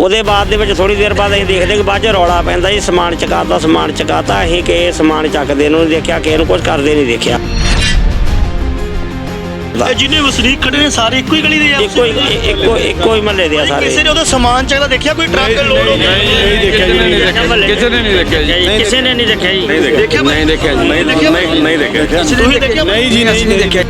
ਉਹਦੇ ਬਾਅਦ ਦੇ ਵਿੱਚ ਥੋੜੀ ਦੇਰ ਬਾਅਦ ਅਸੀਂ ਦੇਖਦੇ ਕਿ ਬਾਅਦ ਚ ਰੌਲਾ ਪੈਂਦਾ ਜੀ ਸਮਾਨ ਚਕਾਤਾ ਸਮਾਨ ਚਕਾਤਾ। ਅਸੀਂ ਕਿ ਇਹ ਸਮਾਨ ਚੱਕਦੇ ਨੂੰ ਨਹੀਂ ਦੇਖਿਆ ਕਿ ਇਹਨੂੰ ਕੁਝ ਕਰਦੇ ਨਹੀਂ ਦੇਖਿਆ। ਇਹ ਜਿੰਨੇ ਵਸਨੀਕ ਖੜੇ ਨੇ ਸਾਰੇ ਇੱਕੋ ਹੀ ਗਲੀ ਦੇ ਆ ਇੱਕੋ ਹੀ ਇੱਕੋ ਇੱਕੋ ਹੀ ਮਹੱਲੇ ਦੇ ਆ ਸਾਰੇ। ਕਿਸੇ ਨੇ ਉਹਦਾ ਸਮਾਨ ਚੱਕਦਾ ਦੇਖਿਆ? ਕੋਈ ਟਰੱਕ ਲੋਡ ਹੋ ਗਿਆ? ਕਿਸੇ ਨੇ ਨਹੀਂ ਦੇਖਿਆ। ਜੀ। ਕਿਸੇ ਨੇ ਨਹੀਂ ਦੇਖਿਆ ਜੀ। ਦੇਖਿਆ। ਨਹੀਂ ਦੇਖਿਆ ਜੀ ਨਹੀਂ ਦੇਖਿਆ। ਨਹੀਂ ਨਹੀਂ ਦੇਖਿਆ। ਤੁਸੀਂ ਦੇਖਿਆ ਨਹੀਂ ਜੀ ਅਸੀਂ ਨਹੀਂ ਦੇਖਿਆ।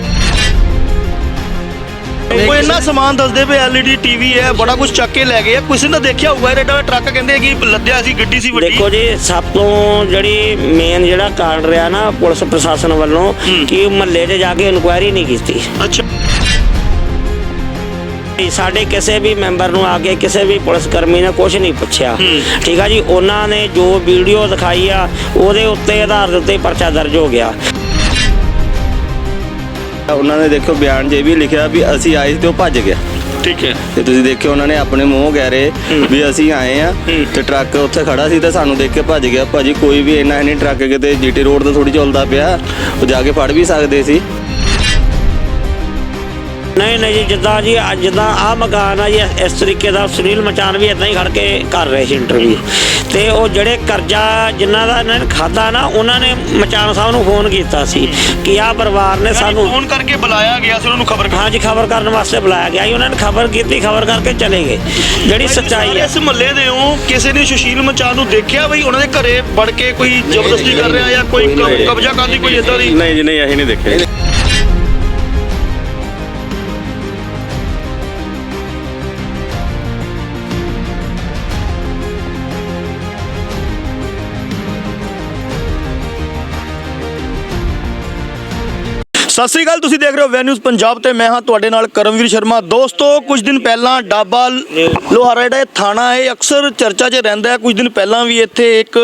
ਉਹ ਇੰਨਾ ਸਮਾਨ ਦੱਸਦੇ ਪਏ ਐਲਈਡੀ ਟੀਵੀ ਹੈ ਬੜਾ ਕੁਝ ਚੱਕ ਕੇ ਲੈ ਗਏ ਆ। ਕਿਸੇ ਨੇ ਦੇਖਿਆ ਹੋਊਗਾ ਇਹ ਏਡਾ ਟਰੱਕ ਕਹਿੰਦੇ ਕਿ ਲੱਦਿਆ ਸੀ ਗੱਡੀ ਸੀ ਵੱਡੀ। ਦੇਖੋ ਜੀ ਸਭ ਤੋਂ ਜਿਹੜੀ ਮੇਨ ਜਿਹੜਾ ਕਾਰਨ ਰਿਹਾ ਨਾ ਪੁਲਿਸ ਪ੍ਰਸ਼ਾਸਨ ਵੱਲੋਂ ਕਿ ਮਹੱਲੇ 'ਚ ਜਾ ਕੇ ਇਨਕੁਆਇਰੀ ਨਹੀਂ ਕੀਤੀ। ਅੱਛਾ। ਸਾਡੇ ਕਿਸੇ ਵੀ ਮੈਂਬਰ ਨੂੰ ਆ ਕੇ ਕਿਸੇ ਵੀ ਪੁਲਿਸ ਕਰਮੀ ਨੇ ਕੁਝ ਨਹੀਂ ਪੁੱਛਿਆ। ਠੀਕ ਆ ਜੀ ਉਹਨਾਂ ਨੇ ਜੋ ਵੀਡੀਓ ਦਿਖਾਈ ਆ ਉਹਦੇ ਉੱਤੇ ਆਧਾਰ ਦੇ ਉੱਤੇ ਪਰਚਾ ਦਰਜ ਹੋ ਗਿਆ। ਉਹਨਾਂ ਨੇ ਦੇਖੋ ਬਿਆਨ ਇਹ ਵੀ ਲਿਖਿਆ ਵੀ ਅਸੀਂ ਆਏ ਤੇ ਉਹ ਭੱਜ ਗਿਆ। ਠੀਕ ਹੈ। ਤੇ ਤੁਸੀਂ ਦੇਖਿਓ ਉਹਨਾਂ ਨੇ ਆਪਣੇ ਮੂੰਹ ਕਹਿ ਰਹੇ ਵੀ ਅਸੀਂ ਆਏ ਆ ਤੇ ਟਰੱਕ ਉੱਥੇ ਖੜਾ ਸੀ ਤੇ ਸਾਨੂੰ ਦੇਖ ਕੇ ਭੱਜ ਗਿਆ। ਭਾਜੀ ਕੋਈ ਵੀ ਇੰਨਾ ਨਹੀਂ ਟਰੱਕ ਕਿਤੇ ਜੀਟੀ ਰੋਡ ਤੇ ਥੋੜੀ ਚੱਲਦਾ ਪਿਆ ਉਹ ਜਾ ਕੇ ਫੜ ਵੀ ਸਕਦੇ ਸੀ। ਨਹੀਂ ਨਹੀਂ ਜੀ ਜਿੱਦਾਂ ਜੀ ਅੱਜ ਜਿੱਦਾਂ ਆ ਮਕਾਨ ਆ ਜੀ ਇਸ ਤਰੀਕੇ ਦਾ ਸੁਨੀਲ ਮਚਾਨ ਵੀ ਇਦਾਂ ਹੀ ਖੜ ਕੇ ਕਰ ਰਹੇ ਸੀ ਇੰਟਰਵਿਊ ਤੇ ਉਹ ਜਿਹੜੇ ਕਰਜ਼ਾ ਜਿਨ੍ਹਾਂ ਦਾ ਇਹਨਾਂ ਨੇ ਖਾਦਾ ਨਾ ਉਹਨਾਂ ਨੇ ਮਚਾਨ ਸਾਹਿਬ ਨੂੰ ਫੋਨ ਕੀਤਾ ਸੀ ਕਿ ਆਹ ਪਰਿਵਾਰ ਨੇ ਸਾਨੂੰ ਫੋਨ ਕਰਕੇ ਬੁਲਾਇਆ ਗਿਆ ਸੀ ਉਹਨਾਂ ਨੂੰ ਖਬਰ ਹਾਂਜੀ ਖਬਰ ਕਰਨ ਵਾਸਤੇ ਬੁਲਾਇਆ ਗਿਆ ਜੀ ਉਹਨਾਂ ਨੇ ਖਬਰ ਕੀਤੀ ਖਬਰ ਕਰਕੇ ਚਲੇ ਗਏ। ਜਿਹੜੀ ਸੱਚਾਈ ਹੈ। ਇਸ ਮਹੱਲੇ ਦੇ ਹੋ ਕਿਸੇ ਨੇ ਸੁਸ਼ੀਲ ਮਚਾਨ ਨੂੰ ਦੇਖਿਆ ਬਈ ਉਹਨਾਂ ਦੇ ਘਰੇ ਵੜ ਕੇ ਕੋਈ ਜ਼ਬਰਦਸਤੀ ਕਰ ਰਿਹਾ ਜਾਂ ਕੋਈ ਕਬ- ਕਬਜ਼ਾ ਕਰਨ ਦੀ ਕੋਈ ਇਦਾਂ ਦੀ? ਨਹੀਂ ਜੀ ਨਹੀਂ ਅਸੀਂ ਨਹੀਂ ਦੇਖਿਆ। ਸਤਿ ਸ੍ਰੀ ਅਕਾਲ, ਤੁਸੀਂ ਦੇਖ ਰਹੇ ਹੋ ਵੈਨਿਊਜ਼ ਪੰਜਾਬ ਤੇ ਮੈਂ ਹਾਂ ਤੁਹਾਡੇ ਨਾਲ ਕਰਮਵੀਰ ਸ਼ਰਮਾ। ਦੋਸਤੋ, ਕੁਝ ਦਿਨ ਪਹਿਲਾਂ ਡਾਬਾ ਲੋਹਾਰਾ ਜਿਹੜਾ ਇਹ ਥਾਣਾ ਹੈ ਅਕਸਰ ਚਰਚਾ 'ਚ ਰਹਿੰਦਾ ਹੈ। ਕੁਝ ਦਿਨ ਪਹਿਲਾਂ ਵੀ ਇੱਥੇ ਇੱਕ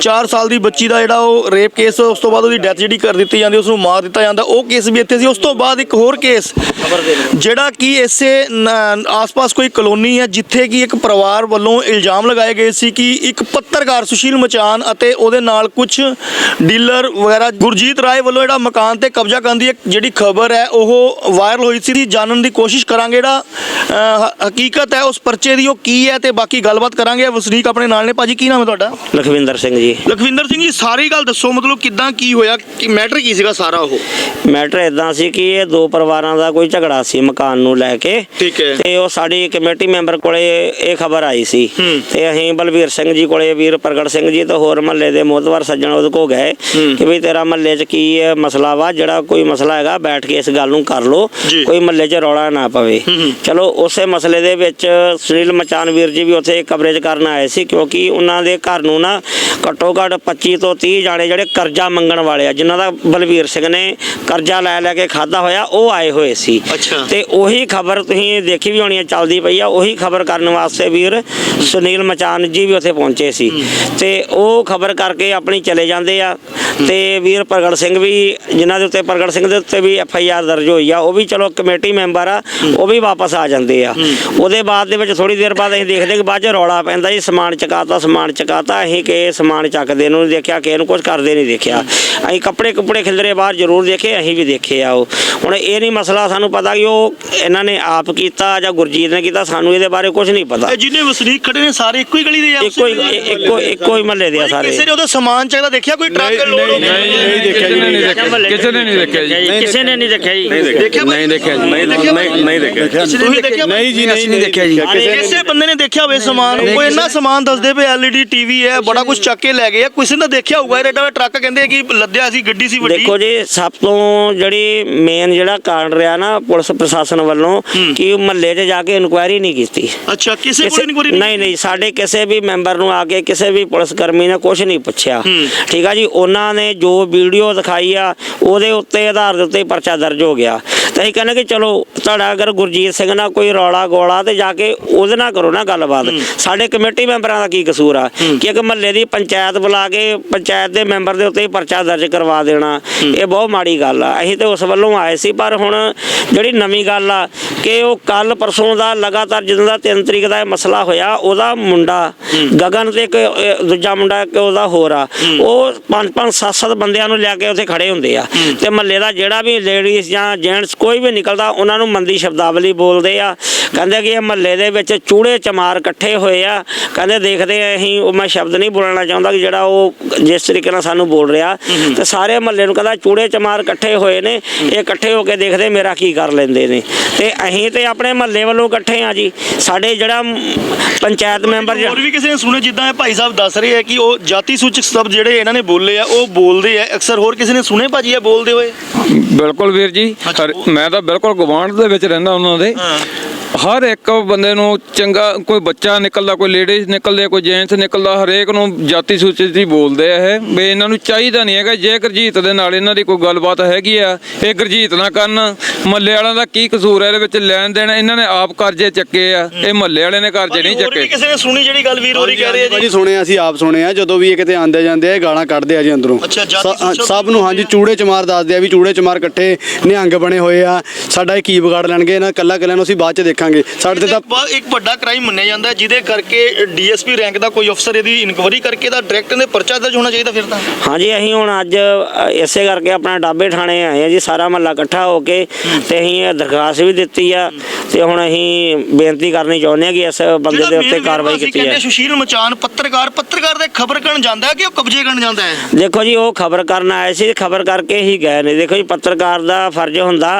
4 ਸਾਲ ਦੀ ਬੱਚੀ ਦਾ ਜਿਹੜਾ ਉਹ ਰੇਪ ਕੇਸ, ਉਸ ਤੋਂ ਬਾਅਦ ਉਹਦੀ ਡੈਥ ਜਿਹੜੀ ਕਰ ਦਿੱਤੀ ਜਾਂਦੀ, ਉਸ ਨੂੰ ਮਾਰ ਦਿੱਤਾ ਜਾਂਦਾ। ਉਹ ਕੇਸ ਵੀ ਇੱਥੇ ਸੀ। ਉਸ ਤੋਂ ਬਾਅਦ ਇੱਕ ਹੋਰ ਕੇਸ, ਜਿਹੜਾ ਕਿ ਇਸੇ ਆਸ-ਪਾਸ ਕੋਈ ਕਲੋਨੀ ਹੈ, ਜਿੱਥੇ ਕਿ ਇੱਕ ਪਰਿਵਾਰ ਵੱਲੋਂ ਇਲਜ਼ਾਮ ਲਗਾਏ ਗਏ ਸੀ ਕਿ ਇੱਕ ਪੱਤਰਕਾਰ ਸੁਸ਼ੀਲ ਮਚਾਨ ਅਤੇ ਉਹਦੇ ਨਾਲ ਕੁਝ ਡੀਲਰ ਵਗੈਰਾ ਗੁਰਜੀਤ ਰਾਏ ਵੱਲੋਂ ਜਿਹੜਾ ਮਕਾਨ ਤੇ ਕਬਜ਼ਾ ਕਰਨ ਦੀ ਇੱਕ ਜਿਹੜੀ ਖਬਰ ਹੈ ਉਹ ਵਾਇਰਲ ਹੋਈ ਸੀ ਜਾਣਨ ਦੀ ਕੋਸ਼ਿਸ਼ ਕਰਾਂਗੇ ਜਿਹੜਾ ਹਕੀਕਤ ਹੈ ਉਸ ਪਰਚੇ ਦੀ ਉਹ ਕੀ ਹੈ ਤੇ ਬਾਕੀ ਗੱਲਬਾਤ ਕਰਾਂਗੇ। ਵਸਨੀਕ ਆਪਣੇ ਨਾਲ ਨੇ। ਭਾਜੀ ਕੀ ਨਾਮ ਹੈ ਤੁਹਾਡਾ? ਲਖਵਿੰਦਰ ਸਿੰਘ ਜੀ। ਲਖਵਿੰਦਰ ਸਿੰਘ ਜੀ ਸਾਰੀ ਗੱਲ ਦੱਸੋ ਮਤਲਬ ਕਿਦਾਂ ਕੀ ਹੋਇਆ? ਕਿ ਮੈਟਰ ਕੀ ਸੀਗਾ ਸਾਰਾ ਉਹ? ਮੈਟਰ ਇਦਾਂ ਸੀ ਕਿ ਇਹ ਦੋ ਪਰਿਵਾਰਾਂ ਦਾ ਕੋਈ ਝਗੜਾ ਸੀ ਮਕਾਨ ਨੂੰ ਲੈ ਕੇ। ਠੀਕ ਹੈ। ਤੇ ਉਹ ਸਾਡੀ ਕਮੇਟੀ ਮੈਂਬਰ ਕੋਲੇ ਇਹ ਖਬਰ ਆਈ ਸੀ। ਤੇ ਅਸੀਂ ਬਲਵੀਰ ਸਿੰਘ ਜੀ ਕੋਲੇ ਵੀਰ ਪ੍ਰਗਟ ਸਿੰਘ ਜੀ ਤੇ ਹੋਰ ਮਹੱਲੇ ਦੇ ਮੋਹਤਵਰ ਸੱਜਣ ਉਹਦੇ ਕੋ ਗਏ। ਕਿ ਵੀ ਤੇਰਾ ਮਹੱਲੇ 'ਚ ਕੀ ਮਸਲਾ ਵਾ ਜਿਹੜਾ ਕੋਈ ਮਸਲਾ ਹੈਗਾ ਬੈਠ ਕੇ ਇਸ ਗੱਲ ਨੂੰ ਕਰ ਲੋ। ਕੋਈ ਮਹੱਲੇ 'ਚ ਰੌਲਾ ਨਾ ਪਵੇ। ਚਲੋ ਉਸੇ ਮਸਲੇ ਦੇ ਵਿੱਚ ਸੁਨੀਲ ਮਚਾਨ ਵੀਰ ਜੀ ਵੀ ਉੱਥੇ ਕਵਰੇਜ ਕਰਨ ਆਏ ਸੀ ਕਿਉਂਕਿ ਉਹਨਾਂ ਦੇ ਘਰ ਨੂੰ ਨਾ ਘੱਟੋ ਘੱਟ 25 ਤੋਂ 30 ਜਾਣੇ ਜਿਹੜੇ ਕਰਜ਼ਾ ਮੰਗਣ ਵਾਲੇ ਆ ਜਿਨ੍ਹਾਂ ਦਾ ਬਲਵੀਰ ਸਿੰਘ ਨੇ ਕਰਜ਼ਾ ਲੈ ਲੈ ਕੇ ਖਾਦਾ ਹੋਇਆ ਉਹ ਆਏ ਹੋਏ ਸੀ। ਤੇ ਉਹੀ ਖਬਰ ਤੁਸੀਂ ਦੇਖੀ ਵੀ ਹੋਣੀ ਹੈ ਚੱਲਦੀ ਪਈ ਆ ਉਹੀ ਖਬਰ ਕਰਨ ਵਾਸਤੇ ਵੀਰ ਸੁਨੀਲ ਮਚਾਨ ਜੀ ਵੀ ਉੱਥੇ ਪਹੁੰਚੇ ਸੀ ਤੇ ਉਹ ਖਬਰ ਕਰਕੇ ਆਪਣੀ ਚਲੇ ਜਾਂਦੇ ਆ ਤੇ ਵੀਰ ਪ੍ਰਗਟ ਸਿੰਘ ਵੀ ਜਿਨ੍ਹਾਂ ਦੇ ਉੱਤੇ ਪ੍ਰਗਟ ਸਿੰਘ ਦੇ ਉੱਤੇ ਵੀ ਐਫ ਆਈ ਆਰ ਦਰਜ ਹੋਈ ਆ ਉਹ ਵੀ ਚਲੋ ਕਮੇਟੀ ਮੈਂਬਰ ਆ ਉਹ ਵੀ ਵਾਪਸ ਆ ਜਾਂਦੇ ਆ। ਉਹਦੇ ਬਾਅਦ ਦੇ ਵਿੱਚ ਥੋੜੀ ਦੇਰ ਬਾਅਦ ਅਸੀਂ ਦੇਖਦੇ ਕਿ ਬਾਅਦ ਚ ਰੌਲਾ ਪੈਂਦਾ ਜੀ ਸਮਾਨ ਚਕਾਤਾ ਸਮਾਨ ਚਕਾਤਾ ਅਸੀਂ ਕਿ ਸਮਾਨ ਚੱਕਦੇ ਨੂੰ ਨਹੀਂ ਦੇਖਿਆ ਕਿ ਇਹਨੂੰ ਕੁਝ ਕਰਦੇ ਨਹੀਂ ਦੇਖਿਆ। ਅਸੀਂ ਕੱਪੜੇ ਕੁਪੜੇ ਖਿਲਰੇ ਬਾਹਰ ਜ਼ਰੂਰ ਦੇਖੇ ਅਸੀਂ ਵੀ ਦੇਖੇ ਆ ਉਹ। ਹੁਣ ਇਹ ਨਹੀਂ ਮਸਲਾ ਸਾਨੂੰ ਪਤਾ ਕਿ ਉਹ ਇਹਨਾਂ ਨੇ ਆਪ ਕੀਤਾ ਜਾਂ ਗੁਰਜੀਤ ਨੇ ਕੀਤਾ ਸਾਨੂੰ ਇਹਦੇ ਬਾਰੇ ਕੁਝ ਨਹੀਂ ਪਤਾ। ਇਹ ਜਿੰਨੇ ਵਸਨੀਕ ਖੜੇ ਨੇ ਸਾਰੇ ਇੱਕੋ ਹੀ ਗਲੀ ਦੇ ਆ? ਇੱਕੋ ਹੀ ਇੱਕੋ ਇੱਕੋ ਹੀ ਮਹੱਲੇ ਦੇ ਆ ਸਾਰੇ। ਕਿਸੇ ਨੇ ਉਹਦਾ ਸਮਾਨ ਚੱਕਦਾ ਦੇਖਿਆ ਕੋਈ ਟਰੱਕ ਲੋਡ ਹੋ ਗਿਆ? ਨਹੀਂ ਦੇਖਿਆ ਜੀ ਨਹੀਂ ਦੇਖਿਆ। ਕਿਸੇ ਨੇ ਨਹੀਂ ਦੇਖਿਆ। ਜੀ। ਕਿਸੇ ਨੇ ਨਹੀਂ ਦੇਖਿਆ ਜੀ। ਦੇਖਿਆ। ਨਹੀਂ ਦੇਖਿਆ ਜੀ। ਨਹੀਂ ਨਹੀਂ ਨਹੀਂ ਦੇਖਿਆ। ਤੁਸੀਂ ਦੇਖਿਆ ਨਹੀਂ ਜੀ ਅਸੀਂ ਨਹੀਂ ਦੇਖਿਆ ਜੀ। ਕਿਸੇ ਬੰਦੇ ਨੇ ਦੇਖਿਆ ਹੋਵੇ ਸਮਾਨ? ਕੋਈ ਇੰਨਾ ਸਮਾਨ ਦੱਸਦੇ ਪਏ ਐਲਈਡੀ ਟੀਵੀ ਹੈ ਬੜਾ ਕੁਝ ਚੱਕ ਕੇ ਲੈ ਗਏ ਆ। ਕਿਸੇ ਨੇ ਦੇਖਿਆ ਹੋਊਗਾ ਇਹ ਏਡਾ ਟਰੱਕ ਕਹਿੰਦੇ ਕਿ ਲੱਦਿਆ ਸੀ ਗੱਡੀ ਸੀ ਵੱਡੀ। ਦੇਖੋ ਜੀ ਸਭ ਤੋਂ ਜਿਹੜੀ ਮੇਨ ਜਿਹੜਾ ਕਾਰਨ ਰਿਹਾ ਨਾ ਪੁਲਿਸ ਪ੍ਰਸ਼ਾਸਨ ਵੱਲੋਂ ਕਿ ਮਹੱਲੇ 'ਚ ਜਾ ਕੇ ਇਨਕੁਆਇਰੀ ਨਹੀਂ ਕੀਤੀ। ਅੱਛਾ ਕਿਸੇ ਕੋਲ ਇਨਕੁਆਰੀ ਨਹੀਂ ਨਹੀਂ ਸਾਡੇ ਕਿਸੇ ਵੀ ਮੈਂਬਰ ਨੂੰ ਆ ਕੇ ਕਿਸੇ ਵੀ ਪੁਲਿਸ ਕਰਮੀ ਨੇ ਕੁਝ ਨਹੀਂ ਪੁੱਛਿਆ। ਠੀਕ ਆ ਜੀ ਉਹਨਾਂ ਨੇ ਜੋ ਵੀਡੀਓ ਦਿਖਾਈ ਆ ਉਹਦੇ ਉੱਤੇ ਆਧਾਰ ਦੇ ਉੱਤੇ ਪਰਚਾ ਦਰਜ ਹੋ ਗਿਆ। ਤਾਂ ਅਸੀਂ ਕਹਿੰਦੇ ਕਿ ਚਲੋ ਤੁਹਾਡਾ ਅਗਰ ਗੁਰਜੀਤ ਸਿੰਘ ਨਾਲ ਕੋਈ ਰੌਲਾ ਗੋਲਾ ਤੇ ਜਾ ਕੇ ਉਹਦੇ ਨਾਲ ਕਰੋ ਨਾ ਗੱਲਬਾਤ। ਸਾਡੇ ਕਮੇਟੀ ਮੈਂਬਰਾਂ ਦਾ ਕੀ ਕਸੂਰ ਆ? ਕਿ ਇੱਕ ਮਹੱਲੇ ਦੀ ਪੰਚਾਇਤ ਬੁਲਾ ਕੇ ਪੰਚਾਇਤ ਦੇ ਮੈਂਬਰ ਦੇ ਉੱਤੇ ਪਰਚਾ ਦਰਜ ਕਰਵਾ ਦੇਣਾ। ਇਹ ਬਹੁਤ ਮਾੜੀ ਗੱਲ ਆ। ਅਸੀਂ ਤੇ ਉਸ ਵੱਲੋਂ ਆਏ ਸੀ ਪਰ ਹੁਣ ਜਿਹੜੀ ਨਵੀਂ ਗੱਲ ਆ ਕਿ ਉਹ ਕੱਲ ਪਰਸੋਂ ਦਾ ਲਗਾਤਾਰ ਜਦੋਂ ਦਾ 3 ਤਰੀਕ ਦਾ ਇਹ ਮਸਲਾ ਹੋਇਆ ਉਹਦਾ ਮੁੰਡਾ ਗਗਨ ਤੇ ਇੱਕ ਦੂਜਾ ਮੁੰਡਾ ਇੱਕ ਉਹਦਾ ਹੋਰ ਆ। ਉਹ ਪੰਜ ਪੰਜ ਸੱਤ ਸੱਤ ਬੰਦਿਆਂ ਨੂੰ ਲੈ ਕੇ ਉੱਥੇ ਖੜੇ ਹੁੰਦੇ ਆ। ਤੇ ਮਹੱਲੇ ਦਾ ਜਿਹੜਾ ਵੀ ਲੇਡੀਜ਼ ਜਾਂ ਜੈਂਟਸ ਕੋਈ ਵੀ ਨਿਕਲਦਾ ਉਹਨਾਂ ਨੂੰ ਮੰਦੀ ਸ਼ਬਦਾਵਲੀ ਬੋਲਦੇ ਆ। ਕਹਿੰਦੇ ਕਿ ਇਹ ਮਹੱਲੇ ਦੇ ਵਿੱਚ ਚੂੜੇ ਚਮਾਰ ਇਕੱਠੇ ਹੋਏ ਆ। ਕਹਿੰਦੇ ਦੇਖਦੇ ਆ ਅਸੀਂ ਉਹ ਮੈਂ ਸ਼ਬਦ ਨਹੀਂ ਬੋਲਣਾ ਚਾਹੁੰਦਾ ਕਿ ਜਿਹੜਾ ਉਹ ਜਿਸ ਤਰੀਕੇ ਨਾਲ ਸਾਨੂੰ ਬੋਲ ਰਿਹਾ। ਤੇ ਸਾਰੇ ਮਹੱਲੇ ਨੂੰ ਕਹਿੰਦਾ ਚੂੜੇ ਚਮਾਰ ਇਕੱਠੇ ਹੋਏ ਨੇ ਇਹ ਇਕੱਠੇ ਹੋ ਕੇ ਦੇਖਦੇ ਮੇਰਾ ਕੀ ਕਰ ਲੈਂਦੇ ਨੇ। ਤੇ ਅਸੀਂ ਤੇ ਆਪਣੇ ਮਹੱਲੇ ਵੱਲੋਂ ਇਕੱਠੇ ਆ ਜੀ। ਸਾਡੇ ਜਿਹੜਾ ਪੰਚਾਇਤ ਮੈਂਬਰ ਹੋਰ ਵੀ ਕਿਸੇ ਨੇ ਸੁਣੇ ਜਿੱਦਾਂ ਇਹ ਭਾਈ ਸਾਹਿਬ ਦੱਸ ਰਹੇ ਆ ਕਿ ਉਹ ਜਾਤੀ ਸੂਚਕ ਸ਼ਬਦ ਜਿਹੜੇ ਇਹਨਾਂ ਨੇ ਬੋਲੇ ਆ ਉਹ ਬੋਲਦੇ ਆ। ਅਕਸਰ ਹੋਰ ਕਿਸੇ ਨੇ ਸੁਣੇ ਭਾਜੀ ਇਹ ਬੋਲਦੇ ਹੋਏ? ਬਿਲਕੁਲ ਵੀਰ ਜੀ ਮੈਂ ਤਾਂ ਬਿਲਕੁਲ ਗਵਾਂਢ ਦੇ ਵਿੱਚ ਰਹਿੰਦਾ ਉਹਨਾਂ ਦੇ। ਹਰ ਇੱਕ ਬੰਦੇ ਨੂੰ ਚੰਗਾ ਕੋਈ ਬੱਚਾ ਨਿਕਲਦਾ ਕੋਈ ਲੇਡੀਜ਼ ਨਿਕਲਦੇ ਕੋਈ ਜੈਂਟਸ ਨਿਕਲਦਾ ਹਰੇਕ ਨੂੰ ਜਾਤੀ ਸੂਚਿਤ ਹੀ ਬੋਲਦੇ ਆ ਇਹ ਵੀ ਇਹਨਾਂ ਨੂੰ ਚਾਹੀਦਾ ਨਹੀਂ ਹੈਗਾ। ਜੇ ਗੁਰਜੀਤ ਦੇ ਨਾਲ ਇਹਨਾਂ ਦੀ ਕੋਈ ਗੱਲਬਾਤ ਹੈਗੀ ਆ ਇਹ ਗੁਰਜੀਤ ਨਾ ਕਰਨ। ਮੱਲੇ ਵਾਲਿਆਂ ਦਾ ਕੀ ਕਸੂਰ ਹੈ ਇਹਦੇ ਵਿੱਚ ਲੈਣ ਦੇਣ? ਇਹਨਾਂ ਨੇ ਆਪ ਕਰਜ਼ੇ ਚੱਕੇ ਆ ਇਹ ਮੱਲੇ ਵਾਲੇ ਨੇ ਕਰਜ਼ੇ ਨਹੀਂ ਚੱਕੇ। ਕਿਸੇ ਨੇ ਸੁਣੀ ਜਿਹੜੀ ਗੱਲ ਵੀਰ ਹੋਰੀ ਕਹਿ ਰਹੇ ਆ ਜੀ? ਸੁਣੇ ਆ, ਅਸੀਂ ਆਪ ਸੁਣੇ ਆ ਜਦੋਂ ਵੀ ਇਹ ਕਿਤੇ ਆਂਦੇ ਜਾਂਦੇ ਆ ਇਹ ਗਾਲਾਂ ਕੱਢਦੇ ਆ ਜੀ ਅੰਦਰੋਂ। ਸਭ ਨੂੰ ਹਾਂਜੀ ਚੂੜੇ ਚਮਾਰ ਦੱਸਦੇ ਆ ਵੀ ਚੂੜੇ ਚਮਾਰ ਇਕੱਠੇ ਨਿਹੰਗ ਬਣੇ ਹੋਏ ਆ। ਸਾਡਾ ਇਹ ਕੀ ਵਿਗਾੜ ਲੈਣਗੇ? ਇਹਨਾਂ ਕੱਲਾ ਕੱਲਿਆਂ ਨੂੰ ਅਸੀਂ ਬਾਅਦ ਚ ਦੇਖਾਂਗੇ। ਸਾਡੇ ਤੇ ਤਾਂ ਬ- ਇੱਕ ਵੱਡਾ ਕ੍ਰਾਈਮ ਮੰਨਿਆ ਜਾਂਦਾ ਹੈ, ਜਿਹਦੇ ਕਰਕੇ ਡੀਐਸਪੀ ਰੈਂਕ ਦਾ ਕੋਈ ਅਫਸਰ ਇਹਦੀ ਇਨਕੁਆਇਰੀ ਕਰਕੇ ਦਾ ਡਾਇਰੈਕਟ ਇਹਦੇ ਪਰਚਾ ਦਰਜ ਹੋਣਾ ਚਾਹੀਦਾ ਫਿਰ ਤਾਂ। ਹਾਂਜੀ ਅਸੀਂ ਹੁਣ ਅੱਜ ਅ, ਇਸੇ ਕਰਕੇ ਆਪਣਾ ਡਾਬੇ ਥਾਣੇ ਆਏ ਆ ਜੀ ਸਾਰਾ ਮਹੱਲਾ ਇਕੱਠਾ ਹੋ ਕੇ ਤੇ ਅਸੀਂ ਇਹ ਦਰਖਾਸਤ ਵੀ ਦਿੱਤੀ ਆ ਤੇ ਹੁਣ ਅਸੀਂ ਬੇਨਤੀ ਕਰਨੀ ਚਾਹੁੰਦੇ ਆ ਕਿ ਇਸ ਬੰਦੇ ਦੇ ਉੱਤੇ ਕਾਰਵਾਈ ਕੀਤੀ ਕਹਿੰਦੇ ਹੈ ਸੁਸ਼ੀਲ ਮਚਾਨ ਪੱਤਰਕਾਰ ਪੱਤਰਕਾਰ ਦੇ ਖਬਰ ਕਰਨ ਜਾਂਦਾ ਹੈ ਕਿ ਉਹ ਕਬਜ਼ੇ ਕਰਨ ਜਾਂਦਾ ਹੈ? ਦੇਖੋ ਜੀ ਉਹ ਖਬਰ ਕਰਨ ਆਏ ਸੀ ਖਬਰ ਕਰਕੇ ਹੀ ਗਏ ਨੇ। ਦੇਖੋ ਜੀ ਪੱਤਰਕਾਰ ਦਾ ਫਰਜ਼ ਹੁੰਦਾ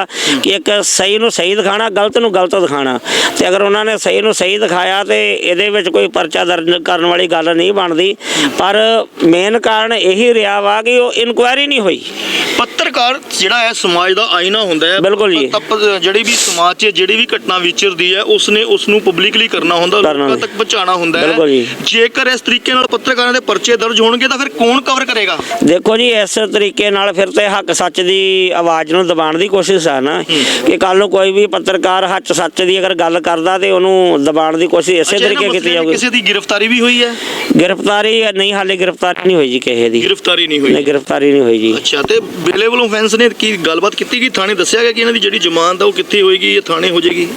ਕਿ ਇੱਕ ਸਹੀ ਨੂੰ ਸਹੀ ਦਿਖਾਣਾ ਗਲਤ ਨੂੰ ਗਲਤ ਦਿਖਾਣਾ। ਤੇ ਅਗਰ ਉਹਨਾਂ ਨੇ ਸਹੀ ਨੂੰ ਸਹੀ ਦਿਖਾਇਆ ਤੇ ਇਹਦੇ ਵਿੱਚ ਕੋਈ ਪਰਚਾ ਦਰਜ ਕਰਨ ਵਾਲੀ ਗੱਲ ਨਹੀਂ ਬਣਦੀ। ਪਰ ਮੇਨ ਕਾਰਨ ਇਹੀ ਰਿਹਾ ਵਾ ਕਿ ਉਹ ਇਨਕੁਆਇਰੀ ਨਹੀਂ ਹੋਈ। ਪੱਤਰਕਾਰ ਜਿਹੜਾ ਹੈ ਸਮਾਜ ਦਾ ਆਈਨਾ ਹੁੰਦਾ ਹੈ। ਬਿਲਕੁਲ ਜੀ। ਤਾਂ ਜਿਹੜੀ ਵੀ ਸਮਾਜ 'ਚ ਜਿਹੜੀ ਵੀ ਘਟਨਾ ਵਿਚਰਦੀ ਹੈ ਉਸਨੇ ਉਸ ਨੂੰ ਪਬਲਿਕਲੀ ਕਰਨਾ ਹੁੰਦਾ। ਲੋਕਾਂ। ਤੱਕ ਪਹੁੰਚਾਉਣਾ ਹੁੰਦਾ ਹੈ। ਜੇਕਰ ਇਸ ਤਰੀਕੇ ਨਾਲ ਪੱਤਰਕਾਰਾਂ ਦੇ ਪਰਚੇ ਦਰਜ ਹੋਣਗੇ ਤਾਂ ਫਿਰ ਕੌਣ ਕਵਰ ਕਰੇਗਾ? ਦੇਖੋ ਜੀ ਇਸ ਤਰੀਕੇ ਨਾਲ ਫਿਰ ਤੇ ਹੱਕ ਸੱਚ ਦੀ ਆਵਾਜ਼ ਨੂੰ ਦਬਾਉਣ ਦੀ ਕੋਸ਼ਿਸ਼ ਹੈ ਨਾ ਕਿ ਕੱਲ ਨੂੰ ਕੋਈ ਵੀ ਪੱਤਰਕਾਰ ਹੱਕ ਸੱਚ ਦੀ ਅਗਰ ਗੱਲ ਕਰਦਾ ਤੇ ਉਹਨੂੰ ਦਬਾਉਣ ਦੀ ਕੋਸ਼ਿਸ਼ ਇਸੇ ਤਰੀਕੇ ਕੀਤੀ ਜਾਊਗੀ। ਕਿਸੇ ਦੀ ਗ੍ਰਿਫਤਾਰੀ ਵੀ ਹੋਈ ਹੈ? ਗ੍ਰਿਫਤਾਰੀ ਨਹੀਂ ਹਾਲੇ ਗ੍ਰਿਫਤਾਰੀ ਨਹੀਂ ਹੋਈ ਜੀ ਕਿਸੇ ਦੀ। ਗ੍ਰਿਫਤਾਰੀ ਨਹੀਂ ਨਹੀਂ ਹੋਈ ਗ੍ਰਿਫਤਾਰੀ ਨਹੀਂ ਹੋਈ ਜੀ। ਅੱਛਾ ਤੇ ਬੇਲੇ ਵੱਲੋਂ ਫੈਂਸ ਨੇ ਕੀ ਗੱਲਬਾਤ ਕੀਤੀ? ਕਿ ਥਾਣੇ ਦੱਸਿਆ ਗਿਆ ਕਿ ਇਹਨਾਂ ਦੀ ਜਿਹੜੀ ਜ਼ਮਾਨਤ ਆ ਉਹ ਕਿੱਥੇ ਹੋਏਗੀ ਇਹ ਥਾਣੇ ਹੋ ਜਾਏਗੀ?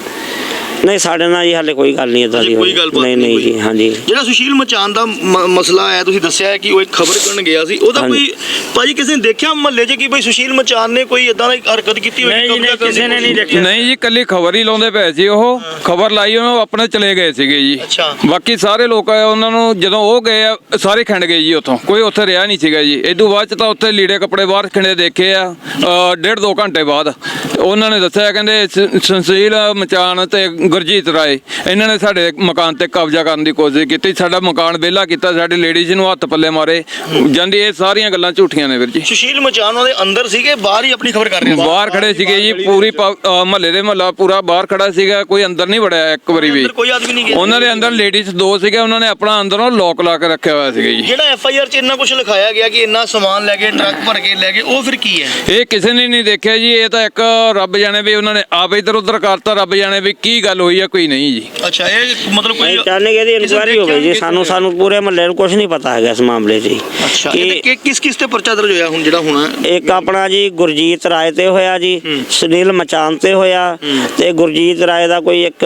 ਨਹੀਂ ਸਾਡੇ ਨਾਲ ਜੀ ਹਾਲੇ ਕੋਈ ਗੱਲ ਨਹੀਂ ਇਦਾਂ ਦੀ ਕੋਈ ਹੋਈ। ਗੱਲਬਾਤ ਨਹੀਂ ਨਹੀਂ ਜੀ। ਹਾਂਜੀ ਜਿਹੜਾ ਸੁਸ਼ੀਲ ਮਚਾਨ ਦਾ ਮਸਲਾ ਹੈ ਤੁਸੀਂ ਦੱਸਿਆ ਹੈ ਕਿ ਉਹ ਇੱਕ ਖਬਰ ਕਰਨ ਗਿਆ ਸੀ ਉਹਦਾ। ਕੋਈ ਭਾਜੀ ਕਿਸੇ ਨੇ ਦੇਖਿਆ ਮਹੱਲੇ 'ਚ ਕਿ ਭਾਈ ਸੁਸ਼ੀਲ ਮਚਾਨ ਨੇ ਕੋਈ ਇਦਾਂ ਦੀ ਹਰਕਤ ਕੀਤੀ ਹੋਈ ਨਹੀਂ ਜੀ, ਨਹੀਂ, ਕਿਸੇ ਨੇ ਨਹੀਂ ਦੇਖਿਆ। ਨਹੀਂ ਜੀ ਕੱਲੀ ਖਬਰ ਹੀ ਲਾਉਂਦੇ ਪਏ ਸੀ ਉਹ ਖਬਰ ਲਾਈ ਉਹਨੂੰ ਆਪਣੇ ਚਲੇ ਗਏ ਸੀਗੇ ਜੀ ਅੱਛਾ। ਬਾਕੀ ਸਾਰੇ ਲੋਕ ਆਏ ਉਹਨਾਂ ਨੂੰ ਜਦੋਂ ਉਹ ਗਏ ਆ ਸਾਰੇ ਖਿੰਡ ਗਏ ਜੀ ਉੱਥੋਂ ਕੋਈ ਉੱਥੇ ਰਿਹਾ ਨਹੀਂ ਸੀਗਾ ਜੀ ਇਦੋਂ ਬਾਅਦ ਚ ਤਾਂ ਉੱਥੇ ਲੀੜੇ ਕੱਪੜੇ ਬਾਹਰ ਖਿੰਡੇ ਦੇਖੇ ਆ ਡੇਢ ਦੋ ਘੰਟੇ ਬਾਅਦ ਉਹਨਾਂ ਨੇ ਦੱਸਿਆ ਕਹਿੰਦੇ ਸੰਸੀਲ ਮਚਾਨ ਤੇ ਗੁਰਜੀਤ ਰਾਏ ਇਹਨਾਂ ਨੇ ਸਾਡੇ ਮਕਾਨ ਤੇ ਕਬਜ਼ਾ ਕਰਨ ਦੀ ਕੋਸ਼ਿਸ਼ ਕੀਤੀ ਸਾਡਾ ਮਕਾਨ ਵਿਹਲਾ ਕੀਤਾ ਸਾਡੇ ਲੇਡੀਜ਼ ਨੂੰ ਹੱਥ ਪੱਲੇ ਮਾਰੇ। ਜਾਂਦੀ ਇਹ ਸਾਰੀਆਂ ਗੱਲਾਂ ਝੂਠੀਆਂ ਨੇ ਵੀਰ ਜੀ। ਸੁਸ਼ੀਲ ਮਚਾਨ ਉਹਦੇ ਅੰਦਰ ਸੀਗੇ ਬਾਹਰ ਹੀ ਆਪਣੀ ਖਬਰ ਕਰ ਰਹੇ ਸੀ ਬਾਹਰ ਖੜੇ ਸੀਗੇ ਜੀ ਪੂਰੀ ਮਹੱਲੇ ਦੇ ਮਹੱਲਾ ਪੂਰਾ ਬਾਹਰ ਖੜਾ ਸੀਗਾ ਕੋਈ ਅੰਦਰ ਨਹੀਂ ਵੜਿਆ ਇੱਕ ਵਾਰੀ ਵੀ। ਕੋਈ ਆਦਮੀ ਨਹੀਂ ਗਿਆ। ਉਹਨਾਂ ਦੇ ਅੰਦਰ ਲੇਡੀਜ਼ ਦੋ ਸੀਗੇ ਉਹਨਾਂ ਨੇ ਆਪਣਾ ਅੰਦਰੋਂ ਲੋਕ ਲਾ ਕੇ ਰੱਖਿਆ ਹੋਇਆ ਸੀਗਾ ਜੀ। ਜਿਹੜਾ ਐਫ ਆਈ ਆਰ 'ਚ ਇੰਨਾ ਕੁਝ ਲਿਖਾਇਆ ਗਿਆ ਕਿ ਇੰਨਾ ਸਮਾਨ ਲੈ ਕੇ ਟਰੱਕ ਭਰ ਕੇ ਲੈ ਗਏ ਉਹ ਫਿਰ ਕੀ ਹੈ? ਇਹ ਕਿਸੇ ਨੇ ਨਹੀਂ ਦੇਖਿਆ ਜੀ ਇਹ ਤਾਂ ਇੱਕ ਰੱਬ ਜਾਣੇ ਵੀ ਉਹਨਾਂ ਨੇ ਆਪ ਇਧਰ ਉਧਰ ਕਰਤਾ ਰੱਬ ਜਾਣੇ ਵੀ ਕੀ ਗੱਲ ਹੋਈ ਆ ਕੋਈ ਨਹੀਂ ਜੀ। ਅੱਛਾ ਇਹ ਮਤਲਬ ਕੋਈ ਅਸੀਂ ਚਾਹੁੰਦੇ ਕਿ ਇਹਦੀ ਕਿਸੇ ਇਨਕੁਆਇਰੀ ਹੋਵੇ ਜੀ ਦੇਖਿਆ ਸਾਨੂੰ ਸਾਨੂੰ ਪੂਰੇ ਮਹੱਲੇ ਨੂੰ ਕੁਝ ਨਹੀਂ ਪਤਾ ਹੈਗਾ ਇਸ ਮਾਮਲੇ 'ਚ ਜੀ। ਅੱਛਾ ਕਿ- ਕਿਸ ਕਿਸ ਤੇ ਪਰਚਾ ਦਰਜ ਹੋਇਆ ਹੁਣ ਜਿਹੜਾ ਹੋਣਾ? ਇੱਕ ਆਪਣਾ ਜੀ ਗੁਰਜੀਤ ਰਾਏ ਤੇ ਹੋਇਆ ਜੀ ਸੁਨੀਲ ਮਚਾਨ ਤੇ ਹੋਇਆ ਤੇ ਗੁਰਜੀਤ ਰਾਏ ਦਾ ਕੋਈ ਇੱਕ